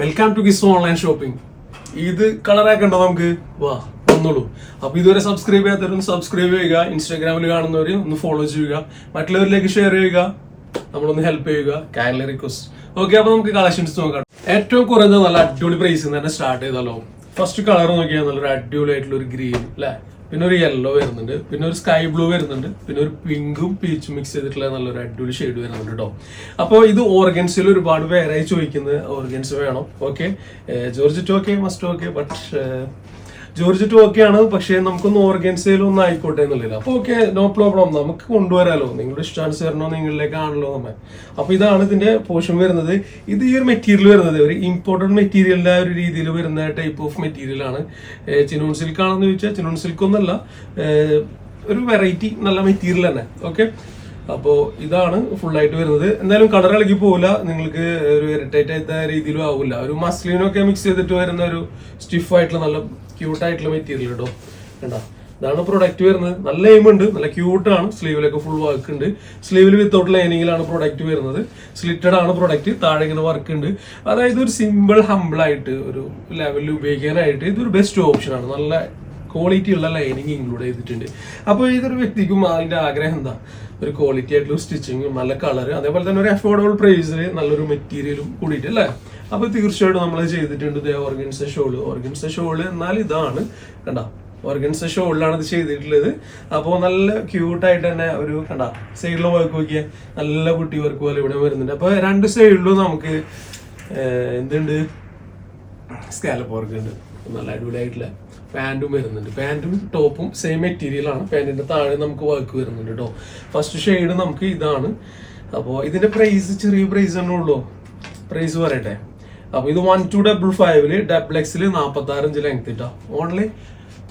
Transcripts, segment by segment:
Welcome to kiss online shopping ഇത് കളറാക്കണ്ടോ നമുക്ക്? വാ വന്നോളൂ. അപ്പൊ ഇതുവരെ സബ്സ്ക്രൈബ് ചെയ്യാത്തവരൊന്ന് സബ്സ്ക്രൈബ് ചെയ്യുക. ഇൻസ്റ്റാഗ്രാമിൽ കാണുന്നവർ ഒന്ന് ഫോളോ ചെയ്യുക. മറ്റുള്ളവരിലേക്ക് ഷെയർ ചെയ്യുക. നമ്മളൊന്ന് ഹെൽപ്പ് ചെയ്യുക. കാനലി റിക്വസ്റ്റ് ഓക്കെ അപ്പൊ നമുക്ക് കളക്ഷൻസ് നോക്കാം. ഏറ്റവും കുറഞ്ഞ നല്ല അടിപൊളി പ്രൈസിൽ തന്നെ സ്റ്റാർട്ട് ചെയ്താലോ. ഫസ്റ്റ് കളർ നോക്കിയാൽ നല്ലൊരു അടിപൊളി ആയിട്ടുള്ള ഒരു ഗ്രീൻ അല്ലേ പിന്നെ ഒരു യെല്ലോ വരുന്നുണ്ട് പിന്നെ ഒരു സ്കൈ ബ്ലൂ വരുന്നുണ്ട് പിന്നെ ഒരു പിങ്കും പീച്ചും മിക്സ് ചെയ്തിട്ടുള്ള നല്ലൊരു അടിപൊളി ഷെയ്ഡ് വരുന്നുണ്ട് കേട്ടോ അപ്പോൾ ഇത് ഓർഗൻസിൽ ഒരുപാട് പേരായി ചോദിക്കുന്നത് ഓർഗൻസ് വേണം okay georgette okay must okay but georgette okay ആണ്. പക്ഷേ നമുക്കൊന്ന് ഓർഗൻസയിലും ഒന്ന് ആയിക്കോട്ടെ എന്നുള്ളില്ല അപ്പോൾ ഓക്കെ നോ പ്രോബ്ലം നമുക്ക് കൊണ്ടുവരാലോ. നിങ്ങളുടെ ഇഷ്ടാനുസരണം നിങ്ങളിലേക്കാണല്ലോ നമ്മൾ. അപ്പൊ ഇതാണ് ഇതിന്റെ പോർഷൻ വരുന്നത്. ഇത് ഈ ഒരു മെറ്റീരിയൽ വരുന്നത്. ഒരു ഇമ്പോർട്ടന്റ് മെറ്റീരിയലിന്റെ ഒരു രീതിയിൽ വരുന്ന ടൈപ്പ് ഓഫ് മെറ്റീരിയൽ ആണ്. ചിനോൺ സിൽക്ക് ആണെന്ന് ചോദിച്ചാൽ ചിനോൺ സിൽക്ക് ഒന്നല്ല. ഒരു വെറൈറ്റി നല്ല മെറ്റീരിയൽ തന്നെ. ഓക്കെ അപ്പോൾ ഇതാണ് ഫുൾ ആയിട്ട് വരുന്നത്. എന്തായാലും കളർ ഇളകി പോകില്ല നിങ്ങൾക്ക് ഒരു ഇറിറ്റേറ്റ് ആയിട്ട് രീതിയിലും ആവില്ല. ഒരു മസ്ലിനൊക്കെ മിക്സ് ചെയ്തിട്ട് വരുന്ന ഒരു സ്റ്റിഫ് ആയിട്ടുള്ള നല്ല ക്യൂട്ട് ആയിട്ടുള്ള മെറ്റീരിയൽ കേട്ടോ കണ്ടോ? ഇതാണ് പ്രൊഡക്റ്റ് വരുന്നത്. നല്ല എയിം ഉണ്ട്. നല്ല ക്യൂട്ട് ആണ് സ്ലീവിലൊക്കെ ഫുൾ വർക്ക് ഉണ്ട്. സ്ലീവിൽ വിത്തൗട്ട് ലൈനിങ്ങിലാണ് പ്രൊഡക്റ്റ് വരുന്നത്. സ്ലിറ്റഡ് ആണ് പ്രൊഡക്റ്റ് താഴെ ഇങ്ങനെ വർക്ക് ഉണ്ട്. അതായത് ഒരു സിമ്പിൾ ഹമ്പിൾ ആയിട്ട് ഒരു ലെവലിൽ ഉപയോഗിക്കാനായിട്ട് ഇതൊരു ബെസ്റ്റ് ഓപ്ഷൻ ആണ്. നല്ല ക്വാളിറ്റി ഉള്ള ലൈനിങ് ഇൻക്ലൂഡ് ചെയ്തിട്ടുണ്ട്. അപ്പോൾ ഏതൊരു വ്യക്തിക്കും അതിന്റെ ആഗ്രഹം എന്താ? ഒരു ക്വാളിറ്റി ആയിട്ടുള്ള സ്റ്റിച്ചിങ്ങും നല്ല കളർ അതേപോലെ തന്നെ ഒരു അഫോർഡബിൾ പ്രൈസിൽ നല്ലൊരു മെറ്റീരിയലും കൂടിയിട്ട് അല്ലേ? അപ്പോൾ തീർച്ചയായിട്ടും നമ്മൾ ചെയ്തിട്ടുണ്ട് ഇതേ ഓർഗൻസ ഷോൾ ഓർഗൻസ ഷോൾ എന്നാൽ ഇതാണ്. കണ്ട? ഓർഗൻസ ഷോളിലാണ് ഇത് ചെയ്തിട്ടുള്ളത്. അപ്പോൾ നല്ല ക്യൂട്ടായിട്ട് തന്നെ ഒരു കണ്ട? സൈഡിലെ വർക്ക് നോക്കിയാൽ നല്ല കുട്ടി വർക്ക് പോലെ ഇവിടെ വരുന്നുണ്ട്. അപ്പോൾ രണ്ട് സൈഡിലും നമുക്ക് എന്തുണ്ട്? സ്കാലപ്പ് വർക്ക് ഉണ്ട്. നല്ല അടിപൊളിയായിട്ടുള്ള പാന്റും വരുന്നുണ്ട്. പാന്റും ടോപ്പും സെയിം മെറ്റീരിയൽ ആണ്. പാന്റിന്റെ താഴെ നമുക്ക് വർക്ക് വരുന്നുണ്ട് കേട്ടോ ഫസ്റ്റ് ഷെയ്ഡ് നമുക്ക് ഇതാണ്. അപ്പോൾ ഇതിന്റെ പ്രൈസ് ചെറിയ പ്രൈസ് തന്നെ ഉള്ളൂ. പ്രൈസ് പറയട്ടെ. അപ്പോൾ ഇത് വൺ ടു ഡബിൾ ഫൈവിൽ ഡബിൾ എക്സിൽ നാൽപ്പത്തി ആറഞ്ച് ലെങ്ത് ഇട്ടാ ഓൺലി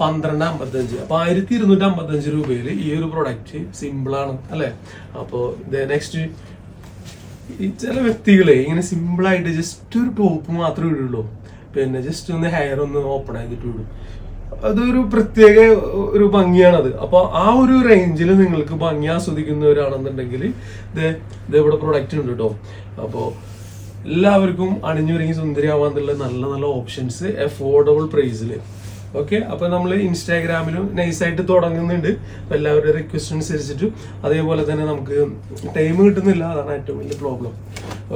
പന്ത്രണ്ട് അമ്പത്തഞ്ച്. അപ്പൊ ആയിരത്തി ഇരുന്നൂറ്റി അമ്പത്തഞ്ച് രൂപയിൽ ഈ ഒരു പ്രൊഡക്റ്റ് സിമ്പിൾ ആണ് അല്ലേ? അപ്പോൾ ഇത് നെക്സ്റ്റ് ഈ ചില വ്യക്തികളെ ഇങ്ങനെ സിമ്പിൾ ആയിട്ട് ജസ്റ്റ് ഒരു ടോപ്പ് മാത്രമേ ഇടുള്ളൂ. പിന്നെ ജസ്റ്റ് ഒന്ന് ഹെയർ ഒന്ന് ഓപ്പൺ ആക്കിയിട്ട് വിടും അതൊരു പ്രത്യേക ഒരു ഭംഗിയാണത്. അപ്പൊ ആ ഒരു റേഞ്ചിൽ നിങ്ങൾക്ക് ഭംഗി ആസ്വദിക്കുന്നവരാണെന്നുണ്ടെങ്കിൽ ഇത് ഇവിടെ പ്രൊഡക്റ്റ് ഉണ്ട് കേട്ടോ അപ്പോൾ എല്ലാവർക്കും അണിഞ്ഞൊരുങ്ങി സുന്ദരിയാവാന്നുള്ള നല്ല നല്ല ഓപ്ഷൻസ് അഫോർഡബിൾ പ്രൈസിൽ ഓക്കെ അപ്പൊ നമ്മൾ ഇൻസ്റ്റാഗ്രാമിലും നൈസായിട്ട് തുടങ്ങുന്നുണ്ട്. അപ്പൊ എല്ലാവരുടെ റിക്വസ്റ്റ് അനുസരിച്ചിട്ട്. അതേപോലെ തന്നെ നമുക്ക് ടൈം കിട്ടുന്നില്ല. അതാണ് ഏറ്റവും വലിയ പ്രോബ്ലം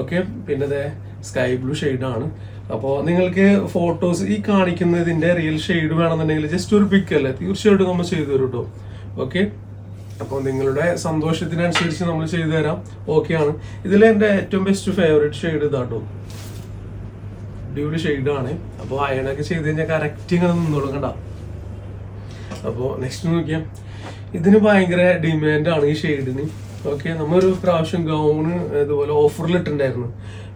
ഓക്കെ പിന്നെ സ്കൈ ബ്ലൂ ആണ്. അപ്പോൾ നിങ്ങൾക്ക് ഫോട്ടോസ് ഈ കാണിക്കുന്നതിന്റെ റിയൽ ഷെയ്ഡ് വേണമെന്നുണ്ടെങ്കിൽ ജസ്റ്റ് ഒരു പിക്ക് അല്ലേ? തീർച്ചയായിട്ടും നമ്മൾ ചെയ്തു തരും കേട്ടോ ഓക്കെ അപ്പോൾ നിങ്ങളുടെ സന്തോഷത്തിനനുസരിച്ച് നമ്മൾ ചെയ്തു തരാം. ഓക്കെ ആണ്. ഇതിൽ എന്റെ ഏറ്റവും ബെസ്റ്റ് ഫേവറേറ്റ് ഷെയ്ഡ് ഇതാട്ടോ അടിപൊളി ഷെയ്ഡാണ് അപ്പോൾ അയണൊക്കെ ചെയ്ത് കഴിഞ്ഞാൽ കറക്റ്റ് ഇങ്ങനെ നിന്നോളും കണ്ട. അപ്പോൾ നെക്സ്റ്റ് നോക്കിയാൽ ഇതിന് ഭയങ്കര ഡിമാൻഡ് ആണ് ഈ ഷെയ്ഡിന് ഓക്കെ നമ്മൊരു പ്രാവശ്യം ഗൗണ് ഇതുപോലെ ഓഫറിൽ ഇട്ടിട്ടുണ്ടായിരുന്നു.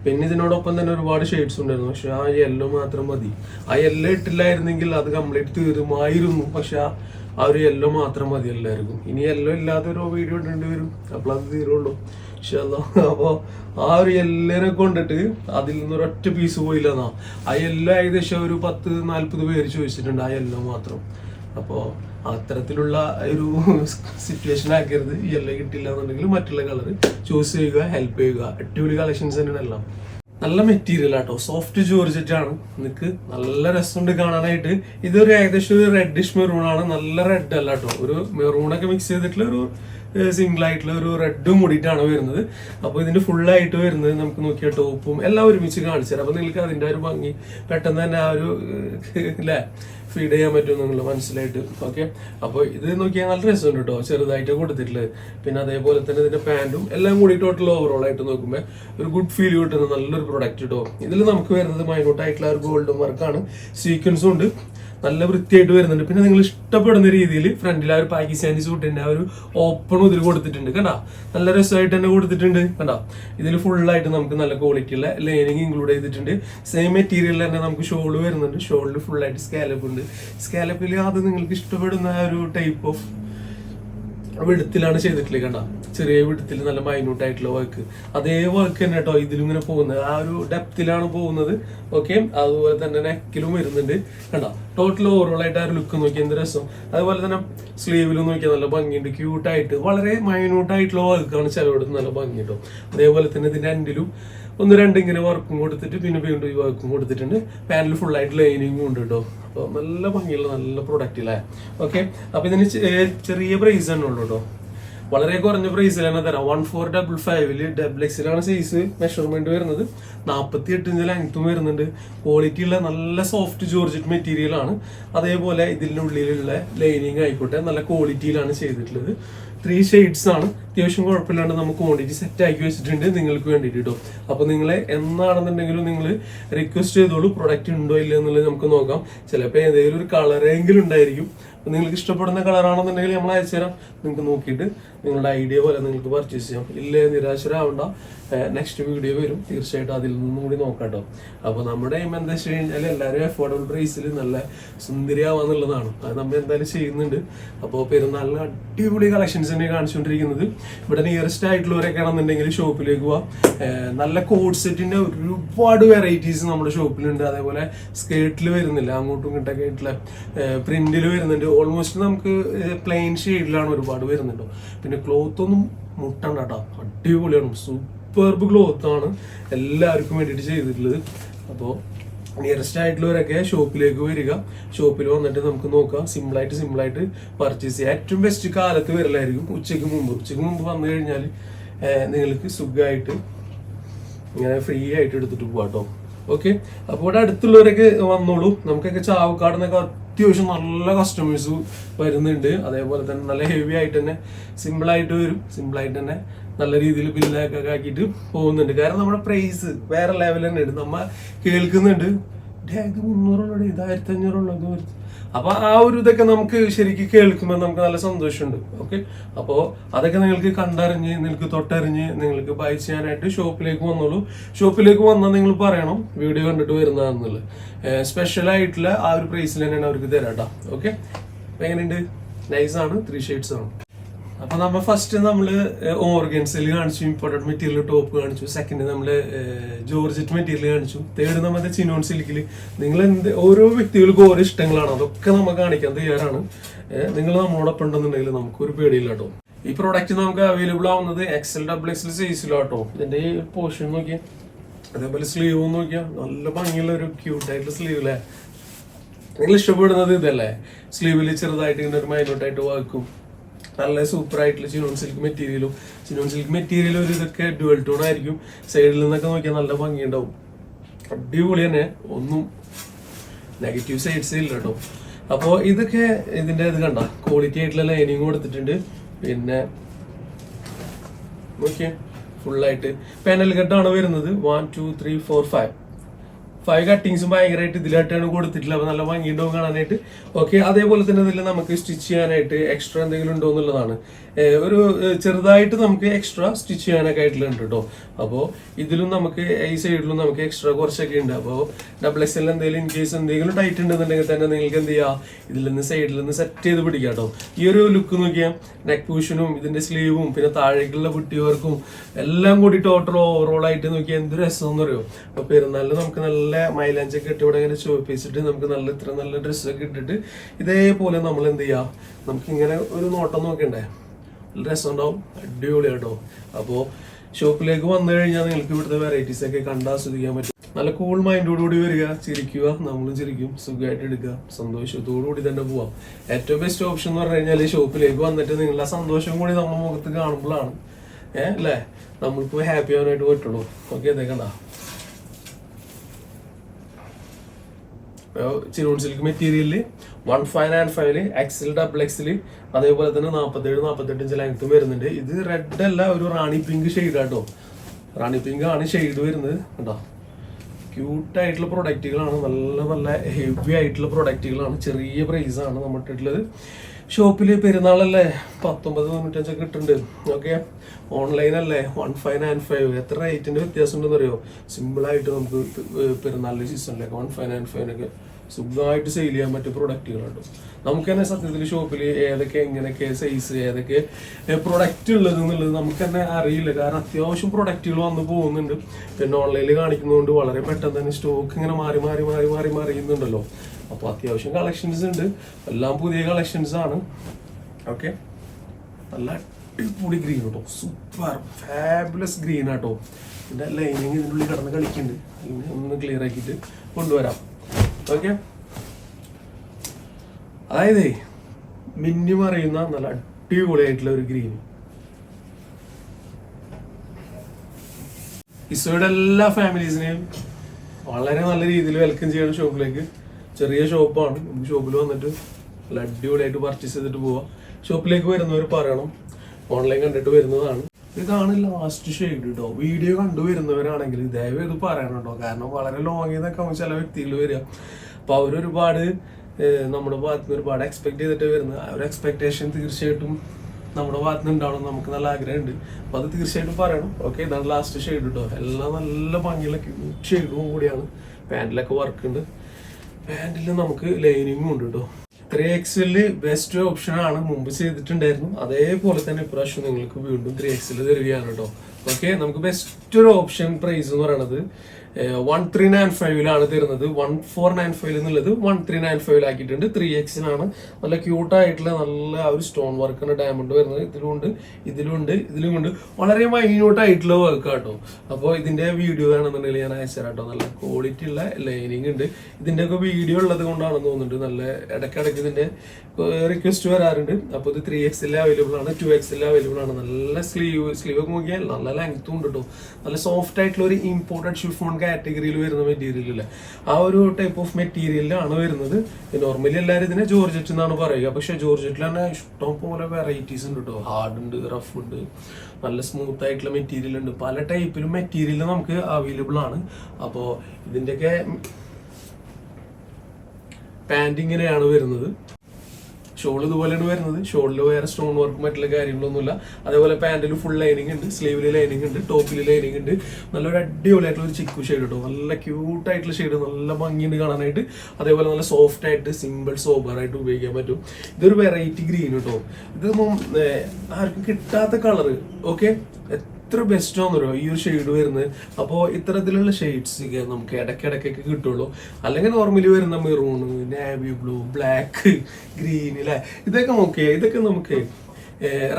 പിന്നെ ഇതിനോടൊപ്പം തന്നെ ഒരുപാട് ഷെയ്ഡ്സ് ഉണ്ടായിരുന്നു. പക്ഷെ ആ യെല്ലോ മാത്രം മതി. ആ യെല്ലോ ഇട്ടില്ലായിരുന്നെങ്കിൽ അത് കംപ്ലീറ്റ് തീരുമായിരുന്നു. പക്ഷെ ആ ഒരു യെല്ലോ മാത്രം മതി എല്ലാവർക്കും. ഇനി യെല്ലോ ഇല്ലാത്തൊരു വീഡിയോ ഇട്ടേണ്ടി വരും. അപ്പോൾ അത് തീരുള്ളൂ. പക്ഷേ അപ്പോൾ ആ ഒരു എല്ലിനെ കൊണ്ടിട്ട് അതിൽ നിന്ന് ഒരൊറ്റ പീസ് പോയില്ലെന്നാ ആ എല്ലാം ഏകദേശം ഒരു പത്ത് നാല്പത് പേര് ചോദിച്ചിട്ടുണ്ട് ആ യെല്ലോ മാത്രം. അപ്പോ അത്തരത്തിലുള്ള ഒരു സിറ്റുവേഷൻ ആക്കരുത്. യെല്ലോ കിട്ടില്ല എന്നുണ്ടെങ്കിൽ മറ്റുള്ള കളർ ചൂസ് ചെയ്യുക ഹെൽപ്പ് ചെയ്യുക. അടിപൊളി കളക്ഷൻസ് തന്നെയാണ് എല്ലാം. നല്ല മെറ്റീരിയൽ ആട്ടോ. സോഫ്റ്റ് ജോർജറ്റ് ആണ്. നിനക്ക് നല്ല രസമുണ്ട് കാണാനായിട്ട്. ഇതൊരു ഏകദേശം ഒരു റെഡിഷ് മെറൂൺ ആണ്. നല്ല റെഡ് അല്ല കേട്ടോ. ഒരു മെറൂണൊക്കെ മിക്സ് ചെയ്തിട്ടുള്ള ഒരു സിംഗിൾ ആയിട്ടുള്ള ഒരു റെഡും കൂടിയിട്ടാണ് വരുന്നത്. അപ്പോൾ ഇതിന്റെ ഫുൾ ആയിട്ട് വരുന്നത് നമുക്ക് നോക്കിയ ടോപ്പും എല്ലാം ഒരുമിച്ച് കാണിച്ചു തരാം. അപ്പോൾ നിങ്ങൾക്ക് അതിന്റെ ഒരു ഭംഗി പെട്ടെന്ന് തന്നെ ആ ഒരു അല്ലേ ഫീഡ് ചെയ്യാൻ പറ്റും നിങ്ങൾ മനസ്സിലായിട്ട്. ഓക്കെ അപ്പോൾ ഇത് നോക്കിയാൽ നല്ല രസമുണ്ട് കേട്ടോ ചെറുതായിട്ട് കൊടുത്തിട്ടുള്ളത് പിന്നെ അതേപോലെ തന്നെ ഇതിന്റെ പാന്റും എല്ലാം കൂടി ടോട്ടൽ ഓവറോൾ ആയിട്ട് നോക്കുമ്പോൾ ഒരു ഗുഡ് ഫീൽ കിട്ടുന്ന നല്ലൊരു പ്രൊഡക്റ്റ് കേട്ടോ ഇതിൽ നമുക്ക് വരുന്നത് മൈനോട്ടായിട്ടുള്ള ഒരു ഗോൾഡൻ വർക്കാണ് സീക്വൻസും ഉണ്ട്. നല്ല വൃത്തിയായിട്ട് വരുന്നുണ്ട്. പിന്നെ നിങ്ങൾ ഇഷ്ടപ്പെടുന്ന രീതിയിൽ ഫ്രണ്ടിൽ ആ ഒരു പാകിസ്ഥാനി സൂട്ടിന്റെ ആ ഒരു ഓപ്പണും ഇതിൽ കൊടുത്തിട്ടുണ്ട്. കണ്ടാ? നല്ല രസമായിട്ട് തന്നെ കൊടുത്തിട്ടുണ്ട്. കണ്ടാ? ഇതിൽ ആയിട്ട് നമുക്ക് നല്ല ക്വാളിറ്റി ഉള്ള ലൈനിങ് ഇൻക്ലൂഡ് ചെയ്തിട്ടുണ്ട്. സെയിം മെറ്റീരിയൽ തന്നെ നമുക്ക് ഷോൾ വരുന്നുണ്ട്. ഷോളിൽ ആയിട്ട് സ്കാലപ്പ് ഉണ്ട്. സ്കാലപ്പിൽ അത് നിങ്ങൾക്ക് ഇഷ്ടപ്പെടുന്ന ആ ഒരു ടൈപ്പ് ഓഫ് വിടത്തിലാണ് ചെയ്തിട്ടില്ലേ കണ്ട? ചെറിയ വിടത്തിൽ നല്ല മൈന്യൂട്ട് ആയിട്ടുള്ള വർക്ക് അതേ വർക്ക് തന്നെ കേട്ടോ ഇതിലും ഇങ്ങനെ പോകുന്നത്. ആ ഒരു ഡെപ്തിലാണ് പോകുന്നത്. ഓക്കെ അതുപോലെ തന്നെ നെക്കിലും വരുന്നുണ്ട്. കണ്ട? ടോട്ടൽ ഓവറോൾ ആയിട്ട് ആ ഒരു ലുക്ക് നോക്കി എന്ത് രസം. അതുപോലെ തന്നെ സ്ലീവിലും നോക്കിയാൽ നല്ല ഭംഗിയുണ്ട്. ക്യൂട്ടായിട്ട് വളരെ മൈന്യൂട്ട് ആയിട്ടുള്ള വർക്കാണ് ചിലവിടുന്നത്. നല്ല ഭംഗി കേട്ടോ അതേപോലെ തന്നെ ഇതിന്റെ എൻഡിലും ഒന്ന് രണ്ട് ഇങ്ങനെ വർക്കും കൊടുത്തിട്ട് പിന്നെ വീണ്ടും ഈ വർക്കും കൊടുത്തിട്ടുണ്ട്. പാനൽ ഫുൾ ആയിട്ട് ലൈനിങ്ങും ഉണ്ട് കേട്ടോ അപ്പോൾ നല്ല ഭംഗിയുള്ള നല്ല പ്രൊഡക്റ്റ് അല്ലേ ഓക്കെ അപ്പോൾ ഇതിന് ചെറിയ പ്രൈസ് തന്നെ ഉള്ളൂ കേട്ടോ വളരെ കുറഞ്ഞ പ്രൈസിലാണ് തരാം. വൺ ഫോർ ഡബിൾ ഫൈവിൽ ഡബിൾ എക്സിലാണ് സൈസ് മെഷർമെന്റ് വരുന്നത്. നാൽപ്പത്തി എട്ട് ഇഞ്ച് ലെങ്ത്തും വരുന്നുണ്ട്. ക്വാളിറ്റി ഉള്ള നല്ല സോഫ്റ്റ് ജോർജറ്റ് മെറ്റീരിയൽ ആണ്. അതേപോലെ ഇതിന്റെ ഉള്ളിലുള്ള ലൈനിങ് ആയിക്കോട്ടെ നല്ല ക്വാളിറ്റിയിലാണ് ചെയ്തിട്ടുള്ളത്. ത്രീ ഷെയ്ഡ്സ് ആണ്. അത്യാവശ്യം കുഴപ്പമില്ലാണ്ട് നമുക്ക് ക്വാണ്ടിറ്റി സെറ്റ് ആക്കി വെച്ചിട്ടുണ്ട് നിങ്ങൾക്ക് വേണ്ടിയിട്ട് കേട്ടോ അപ്പോൾ നിങ്ങളെ എന്നാണെന്നുണ്ടെങ്കിലും നിങ്ങൾ റിക്വസ്റ്റ് ചെയ്തോളൂ. പ്രൊഡക്റ്റ് ഉണ്ടോ ഇല്ല എന്നുള്ളത് നമുക്ക് നോക്കാം. ചിലപ്പോൾ ഏതെങ്കിലും ഒരു കളറെങ്കിലും ഉണ്ടായിരിക്കും. നിങ്ങൾക്ക് ഇഷ്ടപ്പെടുന്ന കളറാണെന്നുണ്ടെങ്കിൽ നമ്മൾ അയച്ചു തരാം. നിങ്ങൾക്ക് നോക്കിയിട്ട് നിങ്ങളുടെ ഐഡിയ പോലെ നിങ്ങൾക്ക് പർച്ചേസ് ചെയ്യാം. ഇല്ലേ നിരാശരാവണ്ട. നെക്സ്റ്റ് വീഡിയോ വരും. തീർച്ചയായിട്ടും അതിൽ നിന്നും കൂടി നോക്കാം കേട്ടോ അപ്പോൾ നമ്മുടെ എയിം എന്താ വെച്ച് കഴിഞ്ഞാൽ എല്ലാവരും അഫോർഡബിൾ പ്രൈസിൽ നല്ല സുന്ദരിയാവാന്നുള്ളതാണ് അത് നമ്മൾ എന്തായാലും ചെയ്യുന്നുണ്ട്. അപ്പോൾ പെരുന്നാളിന് അടിപൊളി കളക്ഷൻസ് തന്നെ കാണിച്ചുകൊണ്ടിരിക്കുന്നത്. ഇവിടെ നിയറസ്റ്റ് ആയിട്ടുള്ളവരൊക്കെ ആണെന്നുണ്ടെങ്കിൽ ഷോപ്പിലേക്ക് പോവാം. നല്ല കോഡ് സെറ്റിന്റെ ഒരുപാട് വെറൈറ്റീസ് നമ്മുടെ ഷോപ്പിലുണ്ട് അതേപോലെ സ്കേർട്ടിൽ വരുന്നില്ല. അങ്ങോട്ടും ഇങ്ങോട്ടൊക്കെ ആയിട്ടുള്ള പ്രിന്റിൽ വരുന്നുണ്ട്. ഓൾമോസ്റ്റ് നമുക്ക് പ്ലെയിൻ ഷെയ്ഡിലാണ് ഒരുപാട് വരുന്നുണ്ട്. പിന്നെ ക്ലോത്ത് ഒന്നും മുട്ടണ്ട കേട്ടോ അടിപൊളിയാണ്. സൂപ്പർബ് ക്ലോത്ത് ആണ് എല്ലാവർക്കും വേണ്ടിയിട്ട് ചെയ്തിട്ടുള്ളത്. അപ്പോൾ നിയറസ്റ്റ് ആയിട്ടുള്ളവരൊക്കെ ഷോപ്പിലേക്ക് വരിക. ഷോപ്പിൽ വന്നിട്ട് നമുക്ക് നോക്കാം. സിമ്പിളായിട്ട് സിമ്പിളായിട്ട് പർച്ചേസ് ചെയ്യാം. ഏറ്റവും ബെസ്റ്റ് കാലത്ത് വരലായിരിക്കും ഉച്ചയ്ക്ക് മുമ്പ്. ഉച്ചയ്ക്ക് മുമ്പ് വന്നു കഴിഞ്ഞാൽ നിങ്ങൾക്ക് സുഖമായിട്ട് ഇങ്ങനെ ഫ്രീ ആയിട്ട് എടുത്തിട്ട് പോകാം കേട്ടോ ഓക്കെ അപ്പോൾ ഇവിടെ അടുത്തുള്ളവരൊക്കെ വന്നോളൂ. നമുക്കൊക്കെ ചാവക്കാട് അത്യാവശ്യം നല്ല കസ്റ്റമേഴ്സ് വരുന്നുണ്ട്. അതേപോലെ തന്നെ നല്ല ഹെവി ആയിട്ട് തന്നെ സിമ്പിൾ ആയിട്ട് വരും. സിമ്പിൾ ആയിട്ട് തന്നെ നല്ല രീതിയിൽ ബില്ലൊക്കെ ആക്കിയിട്ട് പോകുന്നുണ്ട്. കാരണം നമ്മുടെ പ്രൈസ് വേറെ ലെവൽ തന്നെ ഉണ്ട് നമ്മൾ കേൾക്കുന്നുണ്ട്. "ഡേ, ഇത് മുന്നൂറുള്ളത് ഇത് ആയിരത്തി അഞ്ഞൂറുള്ളത് ഇത് ഒരു-" അപ്പൊ ആ ഒരു ഇതൊക്കെ നമുക്ക് ശരിക്കും കേൾക്കുമ്പോൾ നമുക്ക് നല്ല സന്തോഷമുണ്ട്. ഓക്കെ അപ്പോൾ അതൊക്കെ നിങ്ങൾക്ക് കണ്ടറിഞ്ഞ് നിങ്ങൾക്ക് തൊട്ടറിഞ്ഞ് നിങ്ങൾക്ക് ബൈ ചെയ്യാനായിട്ട് ഷോപ്പിലേക്ക് വന്നോളൂ. ഷോപ്പിലേക്ക് വന്നാൽ നിങ്ങൾ പറയണം വീഡിയോ കണ്ടിട്ട് വരുന്നതാണെന്നുള്ളത്. സ്പെഷ്യൽ ആയിട്ടുള്ള ആ ഒരു പ്രൈസിൽ തന്നെയാണ് അവർക്ക് തരാട്ടോ ഓക്കെ എങ്ങനെയുണ്ട്? നൈസാണ് ത്രീ ഷെയ്ഡ്സ് ആണ്? അപ്പൊ നമ്മൾ ഫസ്റ്റ് നമ്മൾ ഓർഗൻസിൽ കാണിച്ചു ഇമ്പോർട്ടന്റ് മെറ്റീരിയൽ ടോപ്പ് കാണിച്ചു സെക്കൻഡ് നമ്മൾ ജോർജറ്റ് മെറ്റീരിയൽ കാണിച്ചു തേർഡ് നമ്മുടെ ചിനോൺ സിൽക്കിൽ നിങ്ങൾ എന്ത് ഓരോ വ്യക്തികൾക്കും ഓരോ ഇഷ്ടങ്ങളാണ്. അതൊക്കെ നമ്മൾ കാണിക്കാൻ തയ്യാറാണ്. നിങ്ങൾ നമ്മളോടൊപ്പം ഉണ്ടെന്നുണ്ടെങ്കിൽ നമുക്കൊരു പേടിയില്ല കേട്ടോ ഈ പ്രോഡക്റ്റ് നമുക്ക് അവൈലബിൾ ആവുന്നത് എക്സൽ ഡബിൾ എക്സൽ സൈസിലാട്ടോ ഇതിന്റെ ഈ പോർഷൻ നോക്കിയാൽ അതേപോലെ സ്ലീവ് നോക്കിയാൽ നല്ല ഭംഗിയുള്ള ഒരു ക്യൂട്ട് ആയിട്ടുള്ള സ്ലീവ് അല്ലേ നിങ്ങൾ ഇഷ്ടപ്പെടുന്നത് ഇതല്ലേ? സ്ലീവിൽ ചെറുതായിട്ട് ഇങ്ങനെ ഒരു മൈനോട്ടായിട്ട് വാക്കും നല്ല സൂപ്പർ ആയിട്ടുള്ള ചിനോൺ സിൽക്ക് മെറ്റീരിയലും ചിനോൺ സിൽക്ക് മെറ്റീരിയൽ ഒരു ഇതൊക്കെ ഡുവൽ ടോൺ ആയിരിക്കും. സൈഡിൽ നിന്നൊക്കെ നോക്കിയാൽ നല്ല ഭംഗിയുണ്ടാവും. അടിപൊളി തന്നെ. ഒന്നും നെഗറ്റീവ് സൈഡ്സ് ഇല്ല കേട്ടോ. അപ്പോൾ ഇതൊക്കെ ഇതിന്റെ ഇത് കണ്ട ക്വാളിറ്റി ആയിട്ടുള്ള ലൈനിങ് കൊടുത്തിട്ടുണ്ട്. പിന്നെ നോക്കിയേ ഫുള്ളായിട്ട് പാനൽ കെട്ടാണ് വരുന്നത്. One two three four five five കട്ടിങ്സും ഭയങ്കരമായിട്ട് ഇതിലായിട്ടാണ് കൊടുത്തിട്ടുള്ളത്. അപ്പോൾ നല്ല ഭംഗിയുണ്ടാവും കാണാനായിട്ട്. ഓക്കെ അതേപോലെ തന്നെ ഇതിൽ നമുക്ക് സ്റ്റിച്ച് ചെയ്യാനായിട്ട് എക്സ്ട്രാ എന്തെങ്കിലും ഉണ്ടോ എന്നുള്ളതാണ്. ഒരു ചെറുതായിട്ട് നമുക്ക് എക്സ്ട്രാ സ്റ്റിച്ച് ചെയ്യാനൊക്കെ ആയിട്ടുള്ള ഉണ്ട് കേട്ടോ അപ്പോൾ ഇതിലും നമുക്ക് ഈ സൈഡിലും നമുക്ക് എക്സ്ട്രാ കുറച്ചൊക്കെ ഉണ്ട്. അപ്പോൾ ഡബിൾ എക്സ് എൽ എന്തെങ്കിലും ഇൻ കേസ് എന്തെങ്കിലും ടൈറ്റ് ഉണ്ടെന്നുണ്ടെങ്കിൽ തന്നെ നിങ്ങൾക്ക് എന്ത് ചെയ്യാം? ഇതിൽ നിന്ന് സൈഡിൽ നിന്ന് സെറ്റ് ചെയ്ത് പിടിക്കാം കേട്ടോ ഈ ഒരു ലുക്ക് നോക്കിയാൽ നെക്ക് പൂഷനും ഇതിന്റെ സ്ലീവും പിന്നെ താഴേക്കുള്ള കുട്ടികൾക്കും എല്ലാം കൂടി ടോട്ടൽ ഓവറോൾ ആയിട്ട് നോക്കിയാൽ എന്ത് രസം എന്ന് പറയുമോ അപ്പോൾ പെരുന്നാളിൽ നമുക്ക് നല്ല മൈലാഞ്ചൊക്കെ ഇട്ട് ഇവിടെ ഇങ്ങനെ ചോപ്പിച്ചിട്ട് നമുക്ക് നല്ല ഇത്ര നല്ല ഡ്രസ്സൊക്കെ ഇട്ടിട്ട് ഇതേപോലെ നമ്മൾ എന്ത് ചെയ്യുക നമുക്ക് ഇങ്ങനെ ഒരു നോട്ടം നോക്കണ്ടേ? നല്ല രസം ഉണ്ടാവും അടിപൊളിയാട്ടോ അപ്പോൾ ഷോപ്പിലേക്ക് വന്നു കഴിഞ്ഞാൽ നിങ്ങൾക്ക് ഇവിടുത്തെ വെറൈറ്റീസ് ഒക്കെ കണ്ട് ആസ്വദിക്കാൻ പറ്റും. നല്ല കൂൾ മൈൻഡോടുകൂടി വരിക. ചിരിക്കുക. നമ്മളും ചിരിക്കും. സുഖമായിട്ട് എടുക്കുക. സന്തോഷത്തോടു കൂടി തന്നെ പോവാം. ഏറ്റവും ബെസ്റ്റ് ഓപ്ഷൻ എന്ന് പറഞ്ഞു കഴിഞ്ഞാൽ ഷോപ്പിലേക്ക് വന്നിട്ട് നിങ്ങളുടെ സന്തോഷം കൂടി നമ്മുടെ മുഖത്ത് കാണുമ്പോഴാണ്. ഏഹ് അല്ലേ? നമ്മൾക്ക് ഹാപ്പി ആവാനായിട്ട് പറ്റുള്ളൂ. ഓക്കെ അതെ കണ്ട. ചിനോൺ സിൽക്ക് മെറ്റീരിയലിൽ വൺ ഫൈവ് നയൻ ഫൈവിൽ എക്സിൽ ഡബിൾ എക്സൽ അതേപോലെ തന്നെ നാൽപ്പത്തേഴ് നാൽപ്പത്തെട്ട് ഇഞ്ച് ലെങ്ത്തും വരുന്നുണ്ട്. ഇത് റെഡ് അല്ല ഒരു റാണി പിങ്ക് ഷെയ്ഡ് ആട്ടോ. റാണി പിങ്ക് ആണ് ഷെയ്ഡ് വരുന്നത് കേട്ടോ ക്യൂട്ട് ആയിട്ടുള്ള പ്രൊഡക്റ്റുകളാണ് നല്ല നല്ല ഹെവി ആയിട്ടുള്ള പ്രൊഡക്റ്റുകളാണ് ചെറിയ പ്രൈസ് ആണ് നമ്മട്ടുള്ളത് ഷോപ്പിൽ പെരുന്നാളല്ലേ? പത്തൊമ്പത് തൊണ്ണൂറ്റഞ്ചൊക്കെ കിട്ടുന്നുണ്ട്. ഓക്കെ ഓൺലൈൻ അല്ലേ? വൺ ഫൈവ് നയൻ ഫൈവ് എത്ര റേറ്റിന്റെ വ്യത്യാസം ഉണ്ടെന്ന് അറിയോ സിമ്പിൾ ആയിട്ട് നമുക്ക് പെരുന്നാളിന്റെ സീസണിലൊക്കെ വൺ ഫൈവ് നയൻ ഫൈവിനൊക്കെ സുഖമായിട്ട് സെയിൽ ചെയ്യാൻ പറ്റിയ പ്രൊഡക്റ്റുകളുണ്ട് നമുക്ക് തന്നെ സത്യത്തിൽ ഷോപ്പിൽ ഏതൊക്കെ എങ്ങനെയൊക്കെ സൈസ് ഏതൊക്കെ പ്രൊഡക്റ്റ് ഉള്ളത് എന്നുള്ളത് നമുക്ക് തന്നെ അറിയില്ല. കാരണം അത്യാവശ്യം പ്രൊഡക്റ്റുകൾ വന്ന് പോകുന്നുണ്ട്. പിന്നെ ഓൺലൈനിൽ കാണിക്കുന്നതുകൊണ്ട് വളരെ പെട്ടെന്ന് തന്നെ സ്റ്റോക്ക് ഇങ്ങനെ മാറി മാറി മാറി മാറി മറിയുന്നുണ്ടല്ലോ. അപ്പോൾ അത്യാവശ്യം കളക്ഷൻസ് ഉണ്ട്. എല്ലാം പുതിയ കളക്ഷൻസ് ആണ്. ഓക്കെ നല്ല അടിപൊളി ഗ്രീൻ കേട്ടോ സൂപ്പർ ഫാബുലസ് ഗ്രീൻ ആട്ടോ. ഇതിന്റെ ലൈനിങ് ഇതിനുള്ളിൽ കിടന്ന് കളിക്കുന്നുണ്ട്. ഒന്ന് ക്ലിയർ ആക്കിയിട്ട് കൊണ്ടുവരാം. ഓക്കെ. അതായത് മിന്നി മറിയുന്ന നല്ല അടിപൊളിയായിട്ടുള്ള ഒരു ഗ്രീൻ. ഇസോയുടെ എല്ലാ ഫാമിലീസിനെയും വളരെ നല്ല രീതിയിൽ വെൽക്കം ചെയ്യണം ഷോപ്പിലേക്ക്. ചെറിയ ഷോപ്പാണ്. നമുക്ക് ഷോപ്പിൽ വന്നിട്ട് നല്ല അടിപൊളിയായിട്ട് പർച്ചേസ് ചെയ്തിട്ട് പോവാം. ഷോപ്പിലേക്ക് വരുന്നവർ പറയണം. ഓൺലൈൻ കണ്ടിട്ട് വരുന്നതാണ്. ഇതാണ് ലാസ്റ്റ് ഷെയ്ഡ് കേട്ടോ വീഡിയോ കണ്ടുവരുന്നവരാണെങ്കിൽ ദയവ് ഇത് പറയണം കേട്ടോ കാരണം വളരെ നിന്നൊക്കെ ആവും ചില വ്യക്തികൾ വരിക. അപ്പോൾ അവരൊരുപാട് നമ്മുടെ ഭാഗത്ത് നിന്ന് ഒരുപാട് എക്സ്പെക്ട് ചെയ്തിട്ട് വരുന്നത്. ആ ഒരു എക്സ്പെക്ടേഷൻ തീർച്ചയായിട്ടും നമ്മുടെ ഭാഗത്ത് നിന്ന് ഉണ്ടാവണം നമുക്ക് നല്ല ആഗ്രഹമുണ്ട്. അപ്പൊ അത് തീർച്ചയായിട്ടും പറയണം. ഓക്കെ ഇതാണ് ലാസ്റ്റ് ഷെയ്ഡ് കേട്ടോ എല്ലാം നല്ല ഭംഗിയുള്ള ഷെയ്ഡും കൂടിയാണ്. പാന്റിലൊക്കെ വർക്ക് ഉണ്ട്. പാന്റിൽ നമുക്ക് ലൈനിങ്ങും ഉണ്ട് കേട്ടോ ത്രീ എക്സിൽ ബെസ്റ്റ് ഓപ്ഷൻ ആണ് മുമ്പ് ചെയ്തിട്ടുണ്ടായിരുന്നു. അതേപോലെ തന്നെ ഇപ്രാവശ്യം നിങ്ങൾക്ക് വീണ്ടും ത്രീ എക്സിൽ തരികയാണ് കേട്ടോ ഓക്കെ നമുക്ക് ബെസ്റ്റ് ഒരു ഓപ്ഷൻ പ്രൈസ് എന്ന് പറയുന്നത് വൺ ത്രീ നയൻ ഫൈവിലാണ് തരുന്നത്. വൺ ഫോർ നയൻ ഫൈവ് എന്നുള്ളത് വൺ ത്രീ നയൻ ഫൈവിലാക്കിയിട്ടുണ്ട് ത്രീ എക്സിനാണ് നല്ല ക്യൂട്ടായിട്ടുള്ള നല്ല ഒരു സ്റ്റോൺ വർക്കാണ് ഡയമണ്ട് വരുന്നത്. ഇതിലുണ്ട് ഇതിലുണ്ട് ഇതിലുമുണ്ട്. വളരെ മൈന്യൂട്ടായിട്ടുള്ള വർക്ക് കേട്ടോ അപ്പോൾ ഇതിന്റെ വീഡിയോ വേണമെന്നുണ്ടെങ്കിൽ ഞാൻ അയച്ചു കേട്ടോ നല്ല ക്വാളിറ്റി ഉള്ള ലൈനിങ് ഉണ്ട്. ഇതിന്റെ ഒക്കെ വീഡിയോ ഉള്ളത് കൊണ്ടാണെന്ന് തോന്നുന്നുണ്ട്. നല്ല ഇടയ്ക്കിടയ്ക്ക് ഇതിന്റെ റിക്വസ്റ്റ് വരാറുണ്ട്. അപ്പോൾ ഇത് ത്രീ എക്സിലെ അവൈലബിൾ ആണ്. ടു എക്സിലെ അവൈലബിൾ ആണ്. നല്ല സ്ലീവ് സ്ലീവ് ഒക്കെ നോക്കിയാൽ നല്ല ലെങ്ത്തും ഉണ്ട് കേട്ടോ നല്ല സോഫ്റ്റ് ആയിട്ടുള്ള ഒരു ഇമ്പോർട്ടഡ് ഷിഫോൺ കാറ്റഗറിയിൽ വരുന്ന മെറ്റീരിയൽ ഇല്ല. ആ ഒരു ടൈപ്പ് ഓഫ് മെറ്റീരിയലാണ് വരുന്നത്. നോർമലി എല്ലാവരും ഇതിനെ ജോർജറ്റ് എന്നാണ് പറയുക. പക്ഷെ ജോർജറ്റിൽ തന്നെ ഇഷ്ടം പോലെ വെറൈറ്റീസ് ഉണ്ട് കേട്ടോ ഹാർഡ് ഉണ്ട് റഫ് ഉണ്ട് നല്ല സ്മൂത്ത് ആയിട്ടുള്ള മെറ്റീരിയൽ ഉണ്ട്. പല ടൈപ്പിലും മെറ്റീരിയൽ നമുക്ക് അവൈലബിൾ ആണ്. അപ്പോൾ ഇതിന്റെയൊക്കെ പാന്റ് ഇങ്ങനെയാണ് വരുന്നത്. ഷോൾ ഇതുപോലെയാണ് വരുന്നത്. ഷോളിൽ വേറെ സ്റ്റോൺ വർക്ക് മറ്റുള്ള കാര്യങ്ങളൊന്നുമില്ല. അതേപോലെ പാന്റിൽ ഫുൾ ലൈനിങ് ഉണ്ട്. സ്ലീവിൽ ലൈനിങ് ഉണ്ട്. ടോപ്പിൽ ലൈനിങ് ഉണ്ട്. നല്ലൊരു അടിപൊളിയായിട്ടുള്ള ഒരു ചിക്കു ഷെയ്ഡ് കേട്ടോ. നല്ല ക്യൂട്ടായിട്ടുള്ള ഷെയ്ഡ് നല്ല ഭംഗിയുണ്ട് കാണാനായിട്ട്. അതേപോലെ നല്ല സോഫ്റ്റ് ആയിട്ട് സിമ്പിൾ സോബർ ആയിട്ട് ഉപയോഗിക്കാൻ പറ്റും. ഇതൊരു വെറൈറ്റി ഗ്രീൻ കേട്ടോ. ഇത് ആർക്കും കിട്ടാത്ത കളർ ഓക്കെ എത്ര ബെസ്റ്റ് ആണെന്നറിയോ ഈ ഒരു ഷെയ്ഡ് വരുന്നത്. അപ്പോൾ ഇത്തരത്തിലുള്ള ഷെയ്ഡ്സ് നമുക്ക് ഇടയ്ക്കിടയ്ക്കൊക്കെ കിട്ടുള്ളൂ. അല്ലെങ്കിൽ നോർമലി വരുന്ന maroon navy blue black green അല്ലേ ഇതൊക്കെ നോക്കിയാൽ ഇതൊക്കെ നമുക്ക്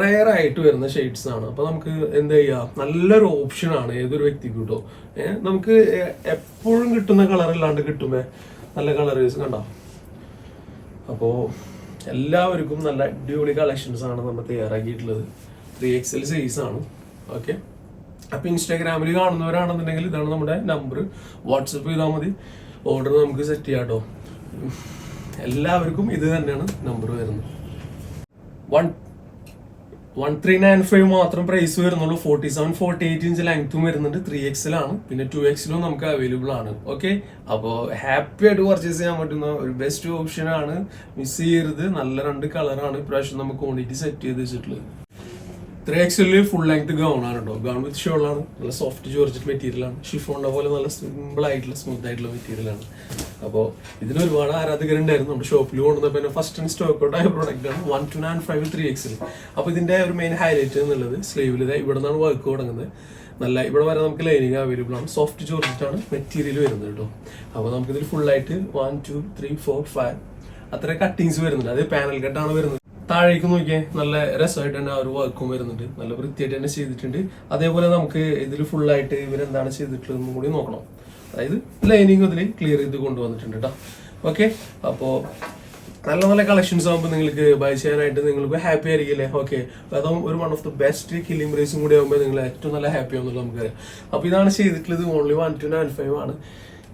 റയർ ആയിട്ട് വരുന്ന ഷെയ്ഡ്സ് ആണ്. അപ്പോൾ നമുക്ക് എന്താ ചെയ്യാ? നല്ലൊരു ഓപ്ഷൻ ആണ് ഏതൊരു വ്യക്തിക്കും നമുക്ക് എപ്പോഴും കിട്ടുന്ന കളർ അല്ലാണ്ട് കിട്ടുമ്പോ നല്ല കളറേഴ്സ് കണ്ടോ? അപ്പോൾ എല്ലാവർക്കും നല്ല അടിപൊളി കളക്ഷൻസ് ആണ് നമ്മൾ തയ്യാറാക്കിയിട്ടുള്ളത്. ത്രീ എക്സ് എൽ സൈസ് ആണ്. ഓക്കെ അപ്പോൾ ഇൻസ്റ്റാഗ്രാമിൽ കാണുന്നവരാണെന്നുണ്ടെങ്കിൽ ഇതാണ് നമ്മുടെ നമ്പർ വാട്സപ്പ് ചെയ്താൽ മതി. ഓർഡർ നമുക്ക് സെറ്റ് ചെയ്യാം കേട്ടോ എല്ലാവർക്കും ഇത് തന്നെയാണ് നമ്പർ വരുന്നത്. One one three nine five മാത്രം പ്രൈസ് വരുന്നുള്ളൂ. Forty seven forty eight inch ലെങ്ത്തും വരുന്നുണ്ട്. ത്രീ എക്സിലാണ് പിന്നെ ടു എക്സിലും നമുക്ക് അവൈലബിൾ ആണ്. ഓക്കെ അപ്പോൾ ഹാപ്പി ആയിട്ട് പർച്ചേസ് ചെയ്യാൻ പറ്റുന്ന ഒരു ബെസ്റ്റ് ഓപ്ഷനാണ് മിസ് ചെയ്യരുത്. നല്ല രണ്ട് കളറാണ് ഇപ്രാവശ്യം നമുക്ക് ക്വാണ്ടിറ്റി സെറ്റ് ചെയ്ത് വെച്ചിട്ടുള്ളത്. ത്രീ എക്സിൽ ഫുൾ ലെങ്ത് ഗൗൺ ആണ് കേട്ടോ ഗൗൺ വിത്ത് ഷോൾ ആണ് നല്ല സോഫ്റ്റ് ജോർജറ്റ് മെറ്റീരിയൽ ആണ്. ഷിഫോണിനെ പോലെ നല്ല സിമ്പിൾ ആയിട്ടുള്ള സ്മൂത്ത് ആയിട്ടുള്ള മെറ്റീരിയൽ ആണ്. അപ്പോൾ ഇതിന് ഒരുപാട് ആരാധകരുണ്ടായിരുന്നു. നമ്മുടെ ഷോപ്പിൽ കൊണ്ടുവന്നപ്പോൾ പിന്നെ ഫസ്റ്റ് ആൻഡ് സ്റ്റോക്ക് ഔട്ട് ആയ പ്രോഡക്റ്റ് ആണ് one two nine five three എക്സിൽ അപ്പോൾ ഇതിന്റെ ഒരു മെയിൻ ഹൈലൈറ്റ് എന്നുള്ളത് സ്ലീവിൽ ഇവിടെ നിന്നാണ് വർക്ക് തുടങ്ങുന്നത്. നല്ല ഇവിടെ വരെ നമുക്ക് ലൈനിങ് അവൈലബിൾ ആണ്. സോഫ്റ്റ് ജോർജറ്റ് ആണ് മെറ്റീരിയൽ വരുന്നത് കേട്ടോ അപ്പോൾ നമുക്കിതിൽ ഫുൾ ആയിട്ട് one two three four five അത്ര കട്ടിങ്സ് വരുന്നുണ്ട്. അത് പാനൽ കട്ടാണ് വരുന്നത്. താഴേക്ക് നോക്കിയേ നല്ല രസമായിട്ട് തന്നെ ആ ഒരു വർക്കും വരുന്നുണ്ട്. നല്ല വൃത്തിയായിട്ട് തന്നെ ചെയ്തിട്ടുണ്ട്. അതേപോലെ നമുക്ക് ഇതിൽ ഫുള്ളായിട്ട് ഇവരെന്താണ് ചെയ്തിട്ടുള്ളതെന്നും കൂടി നോക്കണം. അതായത് ലൈനിങ് ഇതിൽ ക്ലിയർ ചെയ്ത് കൊണ്ടുവന്നിട്ടുണ്ട് കേട്ടോ ഓക്കെ അപ്പോൾ നല്ല നല്ല കളക്ഷൻസ് ആകുമ്പോൾ നിങ്ങൾക്ക് ബൈ ചെയ്യാനായിട്ട് നിങ്ങൾക്ക് ഹാപ്പി ആയിരിക്കില്ലേ ഓക്കെ അതും ഒരു one of the best killing പ്രൈസും കൂടി ആകുമ്പോൾ നിങ്ങൾ ഏറ്റവും നല്ല ഹാപ്പി ആവുന്നുള്ളൂ നമുക്കറിയാം. അപ്പോൾ ഇതാണ് ചെയ്തിട്ടുള്ളത്. Only one two nine five ആണ്.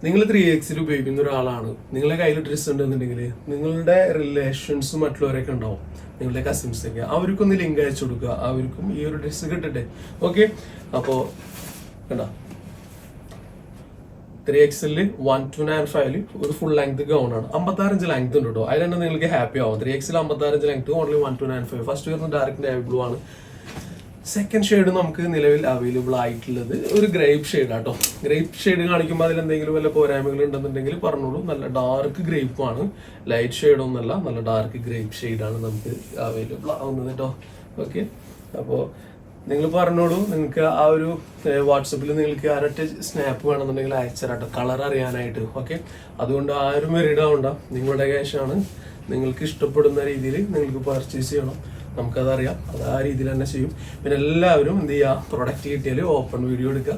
നിങ്ങൾ ത്രീ എക്സിൽ ഉപയോഗിക്കുന്ന ഒരാളാണ്. നിങ്ങളുടെ കയ്യിൽ ഡ്രസ്സ് ഉണ്ടെന്നുണ്ടെങ്കിൽ നിങ്ങളുടെ റിലേഷൻസ് മറ്റുള്ളവരൊക്കെ ഉണ്ടാവും. നിങ്ങളുടെ കസിൻസ് ഒക്കെ. അവർക്കൊന്ന് ലിങ്ക് അയച്ചു കൊടുക്കുക. അവർക്കും ഈ ഒരു ഡ്രസ്സ് കിട്ടട്ടെ. ഓക്കെ അപ്പോൾ കണ്ടോ? ത്രീ എക്സലിൽ വൺ ടു നയൻ ഫൈവിൽ ഒരു ഫുൾ ലെങ്ത് ഗൗൺ ആണ്. അമ്പത്താറ് ഇഞ്ച് ലെങ്ത് ഉണ്ട് കേട്ടോ അതിലാണ് നിങ്ങൾക്ക് ഹാപ്പി ആവും. ത്രീ എക്സിൽ അമ്പത്താറഞ്ച് length only one two nine five first വരുന്നത് ഡയറക്റ്റ് നേവി ബ്ലൂ ആണ്. സെക്കൻഡ് ഷെയ്ഡ് നമുക്ക് നിലവിൽ അവൈലബിൾ ആയിട്ടുള്ളത് ഒരു ഗ്രേപ്പ് ഷെയ്ഡ് ആട്ടോ. ഗ്രേപ്പ് ഷെയ്ഡ് കാണിക്കുമ്പോൾ അതിൽ എന്തെങ്കിലും വല്ല പോരായ്മകൾ ഉണ്ടെന്നുണ്ടെങ്കിൽ പറഞ്ഞോളൂ. നല്ല ഡാർക്ക് ഗ്രേപ്പ് ആണ്. ലൈറ്റ് ഷെയ്ഡ് ഒന്നല്ല നല്ല ഡാർക്ക് ഗ്രേപ്പ് ആണ് നമുക്ക് അവൈലബിൾ ആവുന്നത് കേട്ടോ. ഓക്കെ അപ്പോൾ നിങ്ങൾ പറഞ്ഞോളൂ നിങ്ങൾക്ക് ആ ഒരു വാട്സപ്പിൽ നിങ്ങൾക്ക് ആരൊറ്റ സ്നാപ്പ് വേണമെന്നുണ്ടെങ്കിൽ അയച്ചരാട്ടോ കളർ അറിയാനായിട്ട് ഓക്കെ അതുകൊണ്ട് ആരും വരിടാവണ്ട നിങ്ങളുടെ ക്യാഷാണ് നിങ്ങൾക്ക് ഇഷ്ടപ്പെടുന്ന രീതിയിൽ നിങ്ങൾക്ക് പർച്ചേസ് ചെയ്യണം. നമുക്കതറിയാം. അത് ആ രീതിയിൽ തന്നെ ചെയ്യും. പിന്നെ എല്ലാവരും എന്ത് ചെയ്യുക പ്രൊഡക്റ്റ് കിട്ടിയാൽ ഓപ്പൺ വീഡിയോ എടുക്കുക.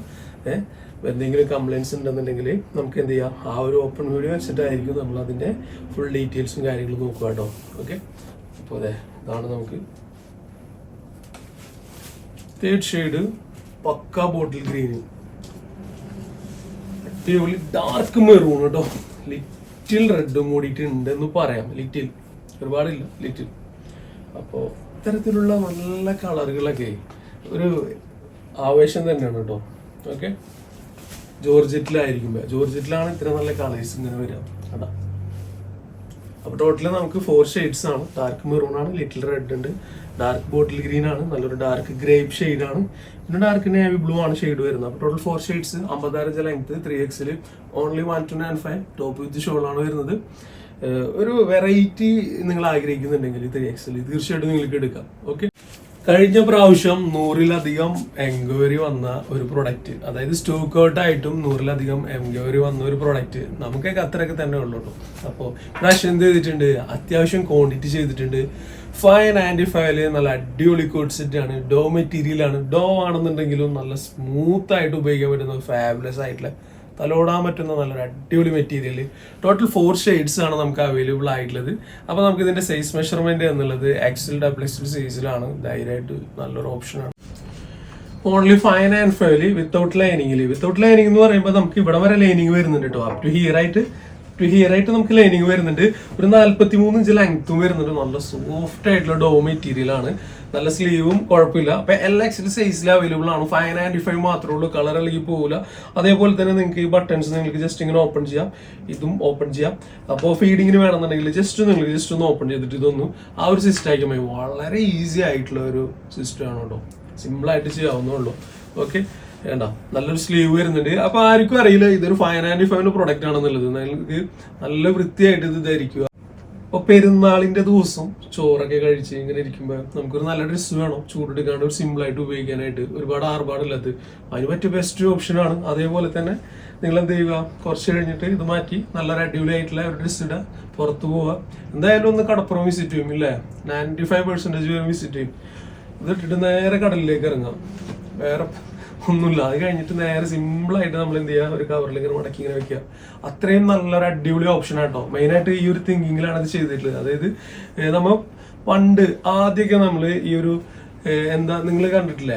ഏഹ് എന്തെങ്കിലും കംപ്ലയിൻസ് ഉണ്ടെന്നുണ്ടെങ്കിൽ നമുക്ക് എന്ത് ചെയ്യാം? ആ ഒരു ഓപ്പൺ വീഡിയോ വെച്ചിട്ടായിരിക്കും നമ്മൾ അതിന്റെ ഫുൾ ഡീറ്റെയിൽസും കാര്യങ്ങളും നോക്കുക കേട്ടോ. ഓക്കെ അപ്പോൾ അതെ ഇതാണ് നമുക്ക്. തേർഡ് ഷെയ്ഡ് പക്ക ബോട്ടിൽ ഗ്രീന് അടിപൊളി ഡാർക്ക് മെറൂൺ കേട്ടോ. ലിറ്റിൽ റെഡും കൂടിയിട്ട് ഉണ്ടെന്ന് പറയാം. ലിറ്റിൽ ഒരുപാടില്ല. ലിറ്റിൽ അപ്പോൾ ഇത്തരത്തിലുള്ള നല്ല കളറുകളൊക്കെ ഒരു ആവേശം തന്നെയാണ് കേട്ടോ. ഓക്കെ ജോർജറ്റിലായിരിക്കും ജോർജറ്റിലാണ് ഇത്ര നല്ല കളേഴ്സ് ഇങ്ങനെ വരിക. കേട്ടോ അപ്പോൾ ടോട്ടലി നമുക്ക് ഫോർ ഷെയ്ഡ്സ് ആണ്. ഡാർക്ക് മെറൂൺ ആണ് ലിറ്റിൽ റെഡ് ഉണ്ട്. ഡാർക്ക് ബോട്ടിൽ ഗ്രീൻ ആണ്. നല്ലൊരു ഡാർക്ക് ഗ്രേപ്പ് ഷെയ്ഡ് ആണ്. പിന്നെ ഡാർക്ക് നേവി ബ്ലൂ ആണ് ഷെയ്ഡ് വരുന്നത്. അപ്പോൾ ടോട്ടൽ ഫോർ ഷെയ്ഡ്സ് അമ്പതാറ് ലെങ്ത് ത്രീ എക്സിൽ only one two nine five top with shawl ആണ് വരുന്നത്. ഒരു വെറൈറ്റി നിങ്ങൾ ആഗ്രഹിക്കുന്നുണ്ടെങ്കിൽ ത്രീ എക്സിൽ തീർച്ചയായിട്ടും നിങ്ങൾക്ക് എടുക്കാം. ഓക്കെ കഴിഞ്ഞ പ്രാവശ്യം നൂറിലധികം എൻക്വയറി വന്ന ഒരു പ്രൊഡക്റ്റ് അതായത് സ്റ്റോക്ക് ഔട്ട് ആയിട്ടും നൂറിലധികം എൻക്വയറി വന്ന ഒരു പ്രൊഡക്റ്റ് നമുക്കൊക്കെ അത്രയൊക്കെ തന്നെ ഉള്ളൂ അപ്പോൾ പ്രാവശ്യം എന്ത് ചെയ്തിട്ടുണ്ട്? അത്യാവശ്യം ക്വാണ്ടിറ്റി ചെയ്തിട്ടുണ്ട്. ഫൈവ് നയന്റി ഫൈവിൽ നല്ല അടിപൊളി കോഡ് സെറ്റ് ആണ്. ഡോ മെറ്റീരിയൽ ആണ്. ഡോ ആണെന്നുണ്ടെങ്കിലും നല്ല സ്മൂത്ത് ആയിട്ട് ഉപയോഗിക്കാൻ പറ്റുന്ന ഫാബുലസ് ആയിട്ടുള്ള തലോടാൻ പറ്റുന്ന നല്ലൊരു അടിപൊളി മെറ്റീരിയൽ ടോട്ടൽ ഫോർ ഷെയ്ഡ്സ് ആണ് നമുക്ക് അവൈലബിൾ ആയിട്ടുള്ളത്. അപ്പോൾ നമുക്ക് ഇതിന്റെ സൈസ് മെഷർമെന്റ് എന്നുള്ളത് എക്സൽ ഡബിൾ എക്സൽ സൈസിലാണ് ധൈര്യമായിട്ട് നല്ലൊരു ഓപ്ഷനാണ് ഓൺലി ഫൈൻ ആൻഡ് ഫൈലി വിത്തൗട്ട് ലൈനിങ്ങിൽ വിത്തൗട്ട് ലൈനിങ് എന്ന് പറയുമ്പോൾ നമുക്ക് ഇവിടെ വരെ ലൈനിങ് വരുന്നുണ്ട് കേട്ടോ അപ് ടു ഹിയർ ആയിട്ട് ടു ഹിയർ ആയിട്ട് നമുക്ക് ലൈനിങ് വരുന്നുണ്ട്. ഒരു നാല്പത്തി മൂന്ന് ഇഞ്ച് ലെങ്ത്തും വരുന്നുണ്ട്. നല്ല സോഫ്റ്റ് ആയിട്ടുള്ള ഡോ മെറ്റീരിയൽ ആണ്. നല്ല സ്ലീവും കുഴപ്പമില്ല. അപ്പൊ എൽ എക്സിൽ സൈസിൽ അവൈലബിൾ ആണ്. ഫൈവ് നയന്റി ഫൈവ് മാത്രമേ ഉള്ളൂ. കളർ അല്ലെങ്കിൽ പോകില്ല അതേപോലെ തന്നെ നിങ്ങൾക്ക് ഈ ബട്ടൺസ് നിങ്ങൾക്ക് ജസ്റ്റ് ഇങ്ങനെ ഓപ്പൺ ചെയ്യാം. ഇതും ഓപ്പൺ ചെയ്യാം. അപ്പോൾ ഫീഡിങ്ങിന് വേണമെന്നുണ്ടെങ്കിൽ ജസ്റ്റ് നിങ്ങൾക്ക് ജസ്റ്റ് ഒന്ന് ഓപ്പൺ ചെയ്തിട്ട് ഇതൊന്നും ആ ഒരു സിസ്റ്റം ആക്കി വളരെ ഈസി ആയിട്ടുള്ള ഒരു സിസ്റ്റം ആണ് കേട്ടോ. സിമ്പിൾ ആയിട്ട് ചെയ്യാവുന്നേ ഉള്ളൂ. ഓക്കെ വേണ്ട. നല്ലൊരു സ്ലീവ് വരുന്നുണ്ട്. അപ്പൊ ആർക്കും അറിയില്ല. ഇതൊരു ഫൈവ് നയന്റി ഫൈവിന്റെ പ്രൊഡക്റ്റ് ആണെന്നുള്ളത്. നിങ്ങൾക്ക് നല്ല വൃത്തിയായിട്ട് ഇത് ധരിക്കുക. അപ്പൊ പെരുന്നാളിന്റെ ദിവസം ചോറൊക്കെ കഴിച്ച് ഇങ്ങനെ ഇരിക്കുമ്പോൾ നമുക്കൊരു നല്ല ഡ്രസ്സ് വേണം. ചൂടെടുക്കാണ്ട് ഒരു സിമ്പിൾ ആയിട്ട് ഉപയോഗിക്കാനായിട്ട് ഒരുപാട് ആർഭാടില്ലാത്ത അതിന് പറ്റിയ ബെസ്റ്റ് ഓപ്ഷൻ ആണ്. അതേപോലെ തന്നെ നിങ്ങൾ എന്ത് ചെയ്യുക? കുറച്ച് കഴിഞ്ഞിട്ട് ഇത് മാറ്റി നല്ലൊരു അടിപൊളി ആയിട്ടുള്ള ഒരു ഡ്രസ്സ് ഇടുക. പുറത്ത് പോവുക. എന്തായാലും ഒന്ന് കടപ്പുറം വിസിറ്റ് ചെയ്യും ഇല്ലേ? നയന്റി ഫൈവ് പെർസെന്റേജ് വിസിറ്റ് ചെയ്യും. ഇതിട്ടിട്ട് നേരെ കടലിലേക്ക് ഇറങ്ങാം. വേറെ ഒന്നുമില്ല. അത് കഴിഞ്ഞിട്ട് നേരെ സിമ്പിൾ ആയിട്ട് നമ്മൾ എന്ത് ചെയ്യുക ഒരു കവറിൽ ഇങ്ങനെ മടക്കി ഇങ്ങനെ വെക്കുക. അത്രയും നല്ലൊരു അടിപൊളി ഓപ്ഷൻ ആട്ടോ. മെയിൻ ആയിട്ട് ഈ ഒരു തിങ്കിങ്ങിലാണ് അത് ചെയ്തിട്ടുള്ളത്. അതായത് നമ്മൾ നമ്മ പണ്ട് ആദ്യമൊക്കെ നമ്മൾ ഈ ഒരു എന്താ നിങ്ങൾ കണ്ടിട്ടില്ലേ?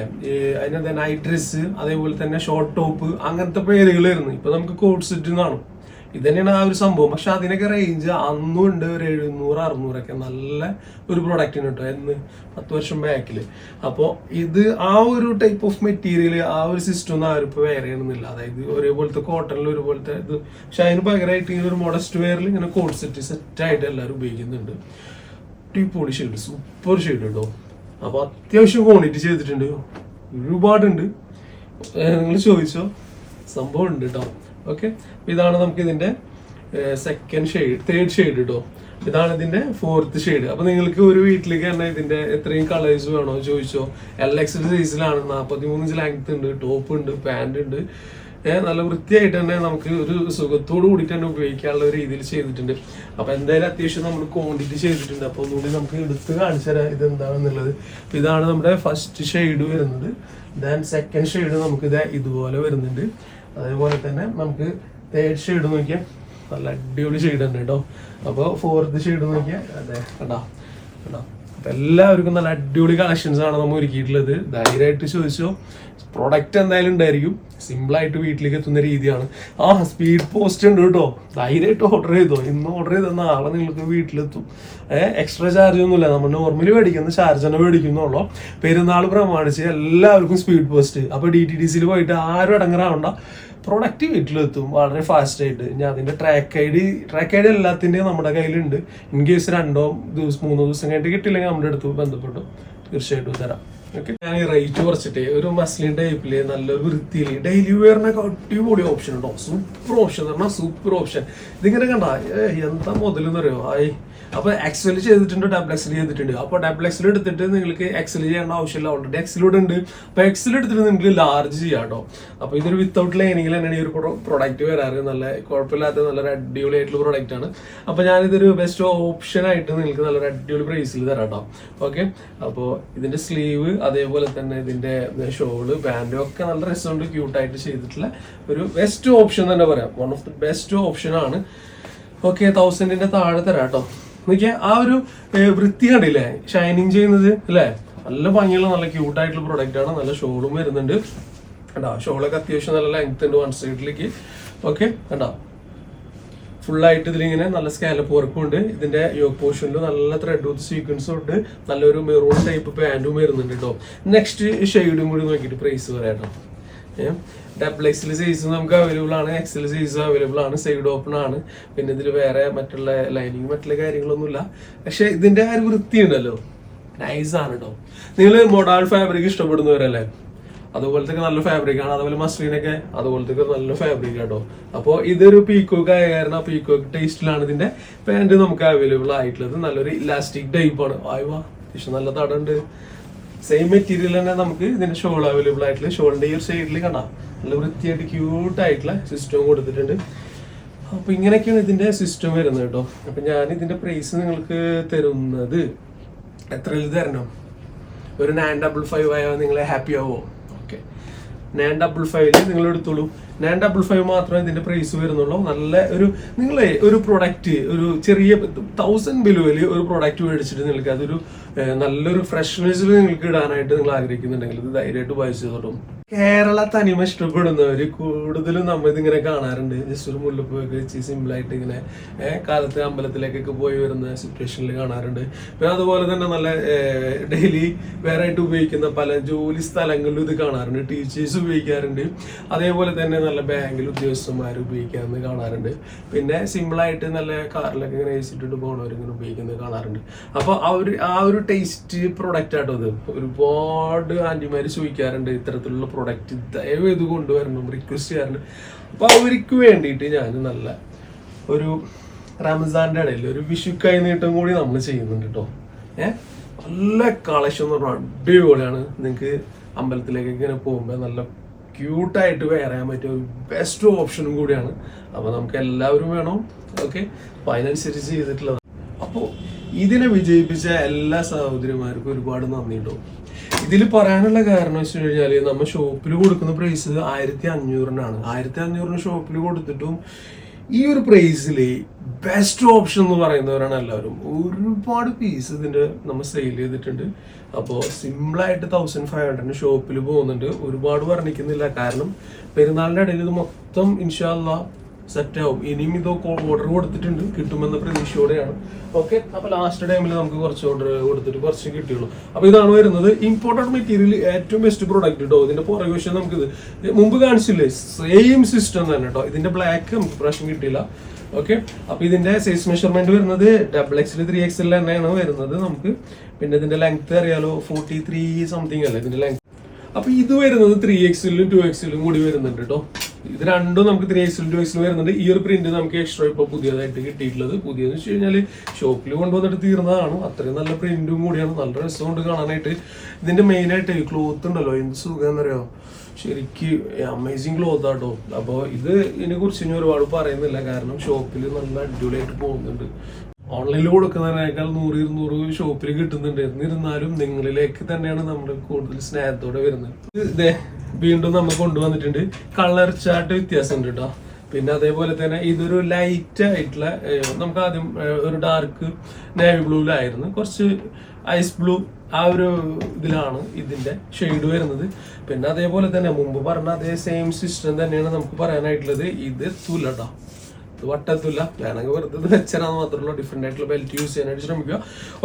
അതിനെന്താ? നൈറ്റ് ഡ്രസ്സ് അതേപോലെ തന്നെ ഷോർട്ട് ടോപ്പ് അങ്ങനത്തെ പേരുകളായിരുന്നു. ഇപ്പൊ നമുക്ക് കോഡ് സെറ്റ് എന്നാണ് ഇത് തന്നെയാണ് ആ ഒരു സംഭവം. പക്ഷെ അതിനൊക്കെ റേഞ്ച് അന്നും ഉണ്ട് ഒരു എഴുന്നൂറ് അറുന്നൂറൊക്കെ നല്ല ഒരു പ്രൊഡക്റ്റിന് കേട്ടോ എന്ന് പത്ത് വർഷം ബാക്കിൽ അപ്പോൾ ഇത് ആ ഒരു ടൈപ്പ് ഓഫ് മെറ്റീരിയൽ ആ ഒരു സിസ്റ്റം ഒന്നും ആരും ഇപ്പോൾ വേറെ ഇടുന്നില്ല അതായത് ഒരേപോലത്തെ കോട്ടണിൽ ഒരുപോലത്തെ ഇത്. പക്ഷെ അതിന് പകരമായിട്ട് ഇങ്ങനെ ഒരു മോഡസ്റ്റ് വെയറിൽ ഇങ്ങനെ കോഡ് സെറ്റ് സെറ്റായിട്ട് എല്ലാവരും ഉപയോഗിക്കുന്നുണ്ട്. ടീപ്പോളി ഷെയ്ഡ് സൂപ്പർ ഷെയ്ഡ് കേട്ടോ അപ്പോൾ അത്യാവശ്യം ക്വാണ്ടിറ്റി ചെയ്തിട്ടുണ്ട്. ഒരുപാടുണ്ട്. നിങ്ങൾ ചോദിച്ചോ? സംഭവം ഉണ്ട് കേട്ടോ ഓക്കെ ഇതാണ് നമുക്ക് ഇതിന്റെ സെക്കൻഡ് ഷെയ്ഡ് തേർഡ് ഷെയ്ഡ് കേട്ടോ ഇതാണ് ഇതിന്റെ ഫോർത്ത് ഷെയ്ഡ് അപ്പൊ നിങ്ങൾക്ക് ഒരു വീട്ടിലേക്ക് തന്നെ ഇതിന്റെ എത്രയും കളേഴ്സ് വേണോ ചോദിച്ചോ. എൽ എക്സ് സൈസിലാണ് നാൽപ്പത്തി ഇഞ്ച് ലെങ്ത് ഉണ്ട് ടോപ്പ് ഉണ്ട് പാന്റ് ഉണ്ട്. നല്ല വൃത്തിയായിട്ട് തന്നെ നമുക്ക് ഒരു സുഖത്തോട് കൂടി തന്നെ ഉപയോഗിക്കാനുള്ള രീതിയിൽ ചെയ്തിട്ടുണ്ട്. അപ്പൊ എന്തായാലും അത്യാവശ്യം നമ്മൾ ക്വാണ്ടിറ്റി ചെയ്തിട്ടുണ്ട്. അപ്പൊ ഒന്നുകൂടി നമുക്ക് എടുത്ത് കാണിച്ചു തരാം ഇത് എന്താണെന്നുള്ളത് ഇതാണ് നമ്മുടെ ഫസ്റ്റ് ഷെയ്ഡ് വരുന്നത്. ദാൻ സെക്കൻഡ് ഷെയ്ഡ് നമുക്ക് ഇത് ഇതുപോലെ വരുന്നുണ്ട്. അതേപോലെ തന്നെ നമുക്ക് തേർഡ് ഷെയ്ഡ് നോക്കിയാൽ നല്ല അടിപൊളി ഷെയ്ഡ് ഉണ്ട് കേട്ടോ. അപ്പോൾ ഫോർത്ത് ഷെയ്ഡ് നോക്കിയാൽ അതെ കണ്ടോ? അപ്പൊ എല്ലാവർക്കും നല്ല അടിപൊളി കളക്ഷൻസ് ആണ് നമ്മൾ ഒരുക്കിയിട്ടുള്ളത്. ധൈര്യമായിട്ട് ചോദിച്ചോ. പ്രൊഡക്റ്റ് എന്തായാലും ഉണ്ടായിരിക്കും. സിമ്പിൾ ആയിട്ട് വീട്ടിലേക്ക് എത്തുന്ന രീതിയാണ്. ആ സ്പീഡ് പോസ്റ്റ് ഉണ്ട് കേട്ടോ. ധൈര്യമായിട്ട് ഓർഡർ ചെയ്തോ. ഇന്ന് ഓർഡർ ചെയ്ത നാളെ നിങ്ങൾക്ക് വീട്ടിലെത്തും. എക്സ്ട്രാ ചാർജ് ഒന്നുമില്ല. നമ്മൾ നോർമലി മേടിക്കുന്ന ചാർജ് തന്നെ മേടിക്കുന്നുള്ളൂ. പെരുന്നാൾ പ്രമാണിച്ച് എല്ലാവർക്കും സ്പീഡ് പോസ്റ്റ് അപ്പോൾ ഡി ടി ഡി സിയിൽ പോയിട്ട് ആരും അടങ്ങറാവണ്ട. പ്രൊഡക്റ്റ് വീട്ടിലെത്തും. വളരെ ഫാസ്റ്റ് ആയിട്ട്. ഞാൻ അതിന്റെ track I D track I D എല്ലാത്തിന്റെയും നമ്മുടെ കയ്യിലുണ്ട്. ഇൻ കേസ് രണ്ടോ ദിവസം മൂന്നോ ദിവസം കഴിഞ്ഞിട്ട് കിട്ടില്ലെങ്കിൽ നമ്മുടെ അടുത്ത് ബന്ധപ്പെട്ടു. തീർച്ചയായിട്ടും തരാം. ഞാൻ ഈ റേറ്റ് കുറച്ചിട്ട് ഒരു മസ്ലിൻ ടൈപ്പിൽ നല്ലൊരു വൃത്തിയിൽ ഡെയിലി വെയറിനൊക്കെ അടിപൊളി ഓപ്ഷൻ ഉണ്ടോ? സൂപ്പർ ഓപ്ഷൻ പറഞ്ഞാൽ സൂപ്പർ ഓപ്ഷൻ ഇതിങ്ങനെ കണ്ട എന്താ മുതലെന്ന് അറിയോ? ആയി അപ്പൊ എക്സൽ ചെയ്തിട്ടുണ്ട് ഡബിൾ എക്സൽ ചെയ്തിട്ടുണ്ട്. അപ്പൊ ഡബിൾ എക്സൽ എടുത്തിട്ട് നിങ്ങൾക്ക് എക്സൽ ചെയ്യേണ്ട ആവശ്യമില്ല. ഓൾറെഡി എക്സലൂടെ ഉണ്ട്. അപ്പൊ എക്സൽ എടുത്തിട്ട് നിങ്ങൾക്ക് ലാർജ് ചെയ്യാം കേട്ടോ. അപ്പൊ ഇതൊരു വിത്തൗട്ട് ലൈനിങ്ങിൽ തന്നെയാണ് ഈ ഒരു പ്രൊഡക്റ്റ് വരാറ്. നല്ല കുഴപ്പമില്ലാത്ത നല്ലൊരു അടിപൊളി ആയിട്ടുള്ള പ്രൊഡക്റ്റ് ആണ്. അപ്പൊ ഞാനിതൊരു ബെസ്റ്റ് ഓപ്ഷൻ ആയിട്ട് നിങ്ങൾക്ക് നല്ലൊരു അടിപൊളി പ്രൈസിൽ തരാം കേട്ടോ. ഓക്കെ അപ്പോൾ ഇതിന്റെ സ്ലീവ് അതേപോലെ തന്നെ ഇതിന്റെ ഷോൾ പാന്റും ഒക്കെ നല്ല രസമുണ്ട്. ക്യൂട്ടായിട്ട് ചെയ്തിട്ടുള്ള ഒരു ബെസ്റ്റ് ഓപ്ഷൻ തന്നെ പറയാം. One of the best option ആണ്. ഓക്കെ തൗസൻഡിന്റെ താഴെ തരാം കേട്ടോ. നോക്കിയാ ആ ഒരു വൃത്തി ഷൈനിങ് ചെയ്യുന്നത് അല്ലേ? നല്ല ഭംഗിയുള്ള നല്ല ക്യൂട്ട് ആയിട്ടുള്ള പ്രൊഡക്റ്റ് ആണ്. നല്ല ഷോളും വരുന്നുണ്ട്. കണ്ടോ? ഷോളൊക്കെ അത്യാവശ്യം നല്ല ലെങ്ത് ഉണ്ട് വൺ സൈഡിലേക്ക് ഓക്കെ കണ്ടോ? ഫുള്ളായിട്ട് ഇതിലിങ്ങനെ നല്ല സ്കാലപ്പ് വർക്കും ഉണ്ട്. ഇതിന്റെ യോഗ പോർഷനിൽ നല്ല ത്രെഡ് വിത്ത് സീക്വൻസും ഉണ്ട്. നല്ലൊരു മെറൂൺ ടൈപ്പ് പാന്റും വരുന്നുണ്ട് കേട്ടോ നെക്സ്റ്റ് ഷെയ്ഡും കൂടി നോക്കിയിട്ട് പ്രൈസ് പറയാം കേട്ടോ ഡബിൾ എക്സൽ സൈസ് നമുക്ക് അവൈലബിൾ ആണ്. എക്സൽ സൈസ് അവൈലബിൾ ആണ്. സൈഡ് ഓപ്പൺ ആണ്. പിന്നെ ഇതിൽ വേറെ മറ്റുള്ള ലൈനിങ് മറ്റുള്ള കാര്യങ്ങളൊന്നുമില്ല. പക്ഷെ ഇതിന്റെ ആ ഒരു വൃത്തി ഉണ്ടല്ലോ. നൈസ് ആണ് കേട്ടോ നിങ്ങൾ മൊഡാൾ ഫാബ്രിക് ഇഷ്ടപ്പെടുന്നവരല്ലേ? അതുപോലത്തെ നല്ല ഫാബ്രിക് ആണ്. അതുപോലെ മസ്ലിനൊക്കെ അതുപോലത്തെ നല്ല ഫാബ്രിക് കേട്ടോ അപ്പോൾ ഇതൊരു പീക്കോക്ക് ആയ കാരണം പീക്കോക്ക് ടേസ്റ്റിലാണ് ഇതിന്റെ പാന്റ് നമുക്ക് അവൈലബിൾ ആയിട്ടുള്ളത്. നല്ലൊരു ഇലാസ്റ്റിക് ടൈപ്പ് ആണ്. വായുവാ അത്യാവശ്യം നല്ല തടമുണ്ട്. സെയിം മെറ്റീരിയൽ തന്നെ നമുക്ക് ഇതിന്റെ ഷോൾ അവൈലബിൾ ആയിട്ടുള്ള ഷോളിന്റെ ഈ ഒരു സൈഡിൽ കാണാം. നല്ല വൃത്തിയായിട്ട് ക്യൂട്ട് ആയിട്ടുള്ള സിസ്റ്റം കൊടുത്തിട്ടുണ്ട്. അപ്പൊ ഇങ്ങനെയൊക്കെയാണ് ഇതിന്റെ സിസ്റ്റം വരുന്നത് കേട്ടോ. അപ്പൊ ഞാൻ ഇതിന്റെ പ്രൈസ് നിങ്ങൾക്ക് തരുന്നത് എത്രയിൽ തരണം? ഒരു നയൻ ഡബിൾ ഫൈവ് ആയോ നിങ്ങൾ ഹാപ്പി ആവോ? ഓക്കെ നയൻ ഡബിൾ ഫൈവിൽ നിങ്ങൾ എടുത്തോളൂ. നയൻ ഡബിൾ ഫൈവ് മാത്രമേ ഇതിന്റെ പ്രൈസ് വരുന്നുള്ളൂ. നല്ല ഒരു നിങ്ങളെ ഒരു പ്രൊഡക്റ്റ് ഒരു ചെറിയ തൗസൻഡ് ബിലുവിൽ ഒരു പ്രൊഡക്റ്റ് മേടിച്ചിട്ട് നിങ്ങൾക്ക് അതൊരു നല്ലൊരു ഫ്രഷ്നെസ്സിൽ നിങ്ങൾക്ക് ഇടാനായിട്ട് നിങ്ങൾ ആഗ്രഹിക്കുന്നുണ്ടെങ്കിൽ ഇത് ധൈര്യമായിട്ട് വായിച്ചു ചെയ്തോട്ടും കേരള തനിമ ഇഷ്ടപ്പെടുന്നവര് കൂടുതലും നമ്മൾ ഇതിങ്ങനെ കാണാറുണ്ട്. ജസ്റ്റ് ഒരു മുല്ലപ്പൊക്കെ വെച്ച് സിമ്പിളായിട്ട് ഇങ്ങനെ കാലത്ത് അമ്പലത്തിലേക്കൊക്കെ പോയി വരുന്ന സിറ്റുവേഷനിൽ കാണാറുണ്ട്. പിന്നെ അതുപോലെ തന്നെ നല്ല ഡെയിലി വേറെ ആയിട്ട് ഉപയോഗിക്കുന്ന പല ജോലി സ്ഥലങ്ങളിലും ഇത് കാണാറുണ്ട്. ടീച്ചേഴ്സ് ഉപയോഗിക്കാറുണ്ട്. അതേപോലെ തന്നെ നല്ല ബാങ്കിൽ ഉദ്യോഗസ്ഥന്മാർ ഉപയോഗിക്കാമെന്ന് കാണാറുണ്ട്. പിന്നെ സിമ്പിളായിട്ട് നല്ല കാറിലൊക്കെ ഇങ്ങനെ വെച്ചിട്ടിട്ട് പോകണവർ ഇങ്ങനെ ഉപയോഗിക്കുന്നത് കാണാറുണ്ട്. അപ്പോൾ ആ ഒരു ആ ഒരു ടേസ്റ്റ് പ്രൊഡക്റ്റ് ആട്ടോ ഇത്. ഒരുപാട് ആന്റിമാര് ചോദിക്കാറുണ്ട് ഇത്തരത്തിലുള്ള പ്രൊഡക്റ്റ് ദയവ് ഇത് കൊണ്ടുവരണം റിക്വസ്റ്റ് ചെയ്യാറുണ്ട്. അപ്പോൾ അവർക്ക് വേണ്ടിയിട്ട് ഞാൻ നല്ല ഒരു റംസാന്റെ ഇടയിൽ ഒരു വിഷു കൈനീട്ടം കൂടി നമ്മൾ ചെയ്യുന്നുണ്ട് കേട്ടോ ഏഹ് നല്ല കളക്ഷൻ എന്ന് പറഞ്ഞാൽ അടിപൊളിയാണ്. നിങ്ങൾക്ക് അമ്പലത്തിലേക്ക് ഇങ്ങനെ പോകുമ്പോൾ നല്ല ക്യൂട്ടായിട്ട് വെയർ പറ്റിയ ഒരു ബെസ്റ്റ് ഓപ്ഷനും കൂടിയാണ്. അപ്പോൾ നമുക്ക് എല്ലാവരും വേണം. ഓക്കെ അപ്പോൾ അതിനനുസരിച്ച് ചെയ്തിട്ടുള്ളത്. അപ്പോൾ ഇതിനെ വിജയിപ്പിച്ച എല്ലാ സഹോദരിമാർക്കും ഒരുപാട് നന്ദി കേട്ടോ ഇതിൽ പറയാനുള്ള കാരണം വെച്ച് കഴിഞ്ഞാൽ നമ്മൾ ഷോപ്പിൽ കൊടുക്കുന്ന പ്രൈസ് ആയിരത്തി അഞ്ഞൂറിനാണ് ആയിരത്തി അഞ്ഞൂറിന് ഷോപ്പിൽ കൊടുത്തിട്ടും ഈ ഒരു പ്രൈസിൽ ബെസ്റ്റ് ഓപ്ഷൻ എന്ന് പറയുന്നവരാണ് എല്ലാവരും. ഒരുപാട് പീസ് ഇതിന്റെ നമ്മൾ സെയിൽ ചെയ്തിട്ടുണ്ട്. അപ്പോൾ സിമ്പിളായിട്ട് തൗസൻഡ് ഫൈവ് ഹൺഡ്രഡിന് ഷോപ്പിൽ പോകുന്നുണ്ട്. ഒരുപാട് വർണിക്കുന്നില്ല. കാരണം പെരുന്നാളിന്റെ ഇടയിൽ ഇത് മൊത്തം ഇൻഷാല്ല സെറ്റ് ആവും. ഇനിയും ഇത് ഓർഡർ കൊടുത്തിട്ടുണ്ട്. കിട്ടുമെന്ന പ്രതീക്ഷയോടെയാണ്. ഓക്കെ അപ്പൊ ലാസ്റ്റ് ടൈമിൽ നമുക്ക് കുറച്ച് ഓർഡർ കൊടുത്തിട്ട് കുറച്ച് കിട്ടിയുള്ളൂ. അപ്പൊ ഇതാണ് വരുന്നത് ഇമ്പോർട്ടന്റ് മെറ്റീരിയൽ ഏറ്റവും ബെസ്റ്റ് പ്രോഡക്റ്റ് കേട്ടോ ഇതിന്റെ പുറകെ വശം നമുക്ക് ഇത് മുമ്പ് കാണിച്ചില്ലേ? സെയിം സിസ്റ്റം തന്നെ കേട്ടോ ഇതിന്റെ ബ്ലാക്ക് നമുക്ക് പ്രാവശ്യം കിട്ടിയില്ല. ഓക്കെ അപ്പൊ ഇതിന്റെ സൈസ് മെഷർമെന്റ് വരുന്നത് ഡബിൾ എക്സിൽ ത്രീ എക്സിൽ തന്നെയാണ് വരുന്നത് നമുക്ക്. പിന്നെ ഇതിന്റെ ലെങ്ത് അറിയാലോ? ഫോർട്ടി ത്രീ സംതിങ് അല്ലേ? ഇതിന്റെ ലെങ്ത് അപ്പൊ ഇത് വരുന്നത് ത്രീ എക്സിലും ടു എക്സിലും കൂടി വരുന്നുണ്ട് കേട്ടോ ഇത് രണ്ടും നമുക്ക് ത്രീ എക്സിലും ടു എക്സിൽ വരുന്നുണ്ട്. ഒരു പ്രിന്റ് നമുക്ക് എക്സ്ട്രാ ഇപ്പോൾ പുതിയതായിട്ട് കിട്ടിയിട്ടുള്ളത്. പുതിയതെന്ന് വെച്ച് കഴിഞ്ഞാൽ ഷോപ്പിൽ കൊണ്ടുവന്നിട്ട് തീർന്നതാണ്. അത്രയും നല്ല പ്രിന്റും കൂടിയാണ്. നല്ല രസമുണ്ട് കാണാനായിട്ട്. ഇതിന്റെ മെയിൻ ആയിട്ട് ക്ലോത്ത് ഉണ്ടല്ലോ. എന്ത് സുഖം എന്നറിയോ ശരിക്ക് അമേസിങ് ക്ലോത്ത് ആട്ടോ. അപ്പോൾ ഇത് ഇതിനെ കുറിച്ച് ഇനി ഒരുപാട് പറയുന്നില്ല. കാരണം ഷോപ്പിൽ നല്ല അടിപൊളിയായിട്ട് പോകുന്നുണ്ട്. ഓൺലൈനിൽ കൊടുക്കുന്നതിനേക്കാൾ നൂറ് ഇരുന്നൂറ് ഷോപ്പിൽ കിട്ടുന്നുണ്ട്. എന്നിരുന്നാലും നിങ്ങളിലേക്ക് തന്നെയാണ് നമ്മൾ കൂടുതൽ സ്നേഹത്തോടെ വരുന്നത്. ഇതേ വീണ്ടും നമ്മൾ കൊണ്ടുവന്നിട്ടുണ്ട്. കളർ ചാർട്ട് വ്യത്യാസമുണ്ട് കേട്ടോ പിന്നെ അതേപോലെ തന്നെ ഇതൊരു ലൈറ്റ് ആയിട്ടുള്ള നമുക്ക് ആദ്യം ഒരു ഡാർക്ക് നേവി ബ്ലൂവിലായിരുന്നു കുറച്ച് ഐസ് ബ്ലൂ ആ ഒരു ഇതിലാണ് ഇതിന്റെ ഷെയ്ഡ് വരുന്നത്. പിന്നെ അതേപോലെ തന്നെ മുമ്പ് പറഞ്ഞ അതേ സെയിം സിസ്റ്റം തന്നെയാണ് നമുക്ക് പറയാനായിട്ടുള്ളത്. ഇത് തുലട്ടോ ഇത് വട്ടത്തില്ല. വേണമെങ്കിൽ വെറുതെ വെച്ചാൽ മാത്രമല്ല ഡിഫറെന്റ് ആയിട്ടുള്ള ബെൽറ്റ് യൂസ് ചെയ്യാനായിട്ട് ശ്രമിക്കുക.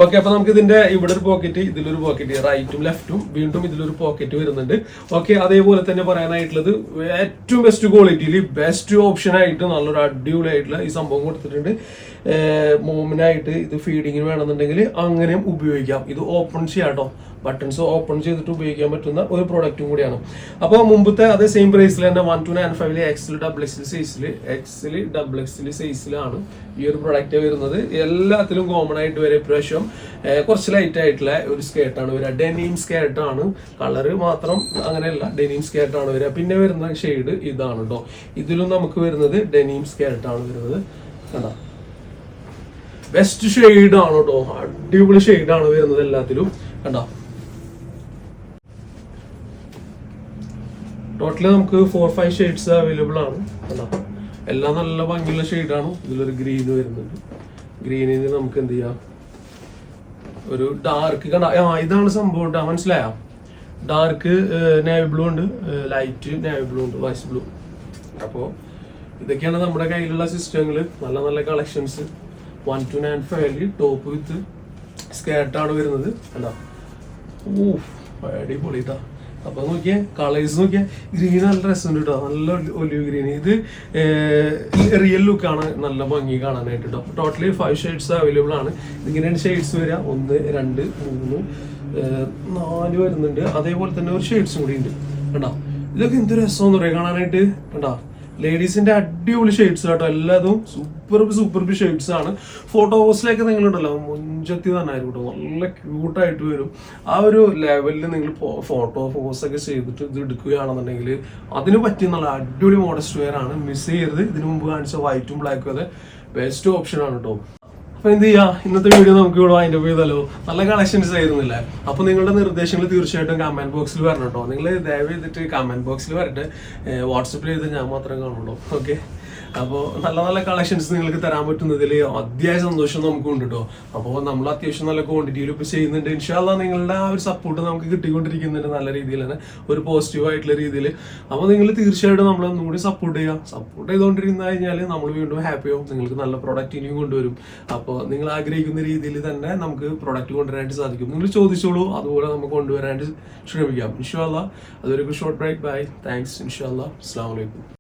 ഓക്കെ അപ്പൊ നമുക്ക് ഇതിന്റെ ഇവിടെ ഒരു പോക്കറ്റ് ഇതിലൊരു പോക്കറ്റ് റൈറ്റും ലെഫ്റ്റും വീണ്ടും ഇതിലൊരു പോക്കറ്റ് വരുന്നുണ്ട്. ഓക്കെ അതേപോലെ തന്നെ പറയാനായിട്ടുള്ളത് ഏറ്റവും ബെസ്റ്റ് ക്വാളിറ്റിയിൽ ബെസ്റ്റ് ഓപ്ഷൻ ആയിട്ട് നല്ലൊരു അടിപൊളിയായിട്ടുള്ള ഈ സംഭവം കൊടുത്തിട്ടുണ്ട്. മോമിനായിട്ട് ഇത് ഫീഡിങ്ങിന് വേണമെന്നുണ്ടെങ്കിൽ അങ്ങനെയും ഉപയോഗിക്കാം. ഇത് ഓപ്പൺ ചെയ്യാം കേട്ടോ ബട്ടൺസ് ഓപ്പൺ ചെയ്തിട്ട് ഉപയോഗിക്കാൻ പറ്റുന്ന ഒരു പ്രോഡക്റ്റും കൂടിയാണ്. അപ്പോൾ മുമ്പത്തെ അതേ സെയിം പ്രൈസിൽ തന്നെ വൺ ടു നയൻ ഫൈവിൽ എക്സിൽ ഡബിൾ എക്സിൽ സൈസിൽ എക്സിൽ ഡബിൾ എക്സിൽ സൈസിലാണ് ഈ ഒരു പ്രൊഡക്റ്റ് വരുന്നത്. എല്ലാത്തിലും കോമൺ ആയിട്ട് വരെ ഇപ്രാവശ്യം. കുറച്ച് ലൈറ്റ് ആയിട്ടുള്ള ഒരു സ്കേർട്ടാണ് വരിക. ഡെനീം സ്കേർട്ടാണ് കളറ് മാത്രം അങ്ങനെയല്ല ഡെനീം സ്കേർട്ടാണ് വരിക. പിന്നെ വരുന്ന ഷെയ്ഡ് ഇതാണ് കേട്ടോ ഇതിലും നമുക്ക് വരുന്നത് ഡെനീം സ്കേർട്ടാണ് വരുന്നത്. കണ്ടോ? ബെസ്റ്റ് ഷെയ്ഡ് ആണ് കേട്ടോ അടിപൊളി ഷെയ്ഡ് ആണ് വരുന്നത് എല്ലാത്തിലും. കണ്ടോ? ടോട്ടലി നമുക്ക് ഫോർ ഫൈവ് ഷെയ്ഡ്സ് അവൈലബിൾ ആണ്. കണ്ടോ എല്ലാം നല്ല ഭംഗിയുള്ള ഷെയ്ഡാണ് ഇതിലൊരു ഗ്രീൻ വരുന്നുണ്ട്. ഗ്രീനിന് നമുക്ക് എന്ത് ചെയ്യാം? ഒരു ഡാർക്ക് കണ്ട ആ ഇതാണ് സംഭവം കേട്ടോ മനസ്സിലായോ? ഡാർക്ക് നേവി ബ്ലൂ ഉണ്ട്. ലൈറ്റ് നേവി ബ്ലൂ ഉണ്ട്. വൈസ് ബ്ലൂ അപ്പോൾ ഇതൊക്കെയാണ് നമ്മുടെ കയ്യിലുള്ള സിസ്റ്റങ്ങൾ നല്ല നല്ല collections one two nine five top with സ്കേർട്ടാണ് വരുന്നത്. കണ്ടോ ഓ അടിപൊളി കേട്ടോ അപ്പൊ നോക്കിയേ കളേഴ്സ് നോക്കിയേ. ഗ്രീൻ നല്ല രസമുണ്ട് കേട്ടോ നല്ല ഒലിവ് ഗ്രീൻ ഇത് റിയൽ ലുക്ക് ആണ് നല്ല ഭംഗി കാണാനായിട്ട് കേട്ടോ ടോട്ടലി ഫൈവ് ഷെയ്ഡ്സ് അവൈലബിൾ ആണ്. ഇങ്ങനെയാണ് ഷെയ്ഡ്സ് വരിക. ഒന്ന് രണ്ട് മൂന്ന് നാല് വരുന്നുണ്ട്. അതേപോലെ തന്നെ ഒരു ഷെയ്ഡ്സും കൂടി ഉണ്ട്. കണ്ടോ? ഇതൊക്കെ എന്ത് രസമെന്ന് പറയാം കാണാനായിട്ട്? കണ്ടോ? ലേഡീസിന്റെ അടിപൊളി ഷെയ്ഡ്സ് കേട്ടോ എല്ലാതും സൂപ്പർ സൂപ്പർ ഷെയ്ഡ്സ് ആണ്. ഫോട്ടോസിലേക്ക് നിങ്ങളുണ്ടല്ലോ മുഞ്ചത്തി തന്നെ ആയിരിക്കും കേട്ടോ. നല്ല ക്യൂട്ടായിട്ട് വരും. ആ ഒരു ലെവലിൽ നിങ്ങൾ ഫോട്ടോ ഫോസ് ഒക്കെ ചെയ്തിട്ട് ഇത് എടുക്കുകയാണെന്നുണ്ടെങ്കിൽ അതിന് പറ്റിയ നല്ല അടിപൊളി മോഡസ്റ്റ് വെയർ ആണ്. മിസ് ചെയ്യരുത്. ഇതിനു മുമ്പ് കാണിച്ച വൈറ്റും ബ്ലാക്കും അതെ ബെസ്റ്റ് ഓപ്ഷൻ ആണ് കേട്ടോ. അപ്പൊ എന്ത് ചെയ്യാ? ഇന്നത്തെ വീഡിയോ നമുക്ക് ഇവിടെ അപ്പ് ചെയ്താലോ? നല്ല കണക്ഷൻസ് ആയിരുന്നില്ലേ? അപ്പൊ നിങ്ങളുടെ നിർദ്ദേശങ്ങൾ തീർച്ചയായിട്ടും കമന്റ് ബോക്സിൽ വരണം കേട്ടോ നിങ്ങൾ ദയവ് ചെയ്തിട്ട് കമന്റ് ബോക്സിൽ വരട്ടെ. വാട്സപ്പിൽ ചെയ്ത് ഞാൻ മാത്രമേ കാണുള്ളൂ. ഓക്കെ അപ്പോൾ നല്ല നല്ല കളക്ഷൻസ് നിങ്ങൾക്ക് തരാൻ പറ്റുന്നതിൽ അത്യാവശ്യം സന്തോഷം നമുക്കുണ്ട് കേട്ടോ അപ്പോൾ നമ്മൾ അത്യാവശ്യം നല്ല ക്വാണ്ടിറ്റിയിൽ ഇപ്പോൾ ചെയ്യുന്നുണ്ട്. ഇൻഷാല്ല നിങ്ങളുടെ ആ ഒരു സപ്പോർട്ട് നമുക്ക് കിട്ടിക്കൊണ്ടിരിക്കുന്നുണ്ട് നല്ല രീതിയിൽ തന്നെ. ഒരു പോസിറ്റീവ് ആയിട്ടുള്ള രീതിയിൽ. അപ്പോൾ നിങ്ങൾ തീർച്ചയായിട്ടും നമ്മൾ ഒന്നും കൂടി സപ്പോർട്ട് ചെയ്യുക. സപ്പോർട്ട് ചെയ്തുകൊണ്ടിരുന്ന കഴിഞ്ഞാൽ നമ്മൾ വീണ്ടും ഹാപ്പി ആവും. നിങ്ങൾക്ക് നല്ല പ്രൊഡക്റ്റ് ഇനിയും കൊണ്ടുവരും. അപ്പോൾ നിങ്ങൾ ആഗ്രഹിക്കുന്ന രീതിയിൽ തന്നെ നമുക്ക് പ്രൊഡക്റ്റ് കൊണ്ടുവരാനായിട്ട് സാധിക്കും. നിങ്ങൾ ചോദിച്ചോളൂ. അതുപോലെ നമുക്ക് കൊണ്ടുവരാനായിട്ട് ശ്രമിക്കാം. ഇൻഷാല്ല അതൊരു ഷോർട്ട് ബ്രേക്ക് ബൈ താങ്ക്സ് ഇൻഷാല്ല അസ്സാം വലൈക്കും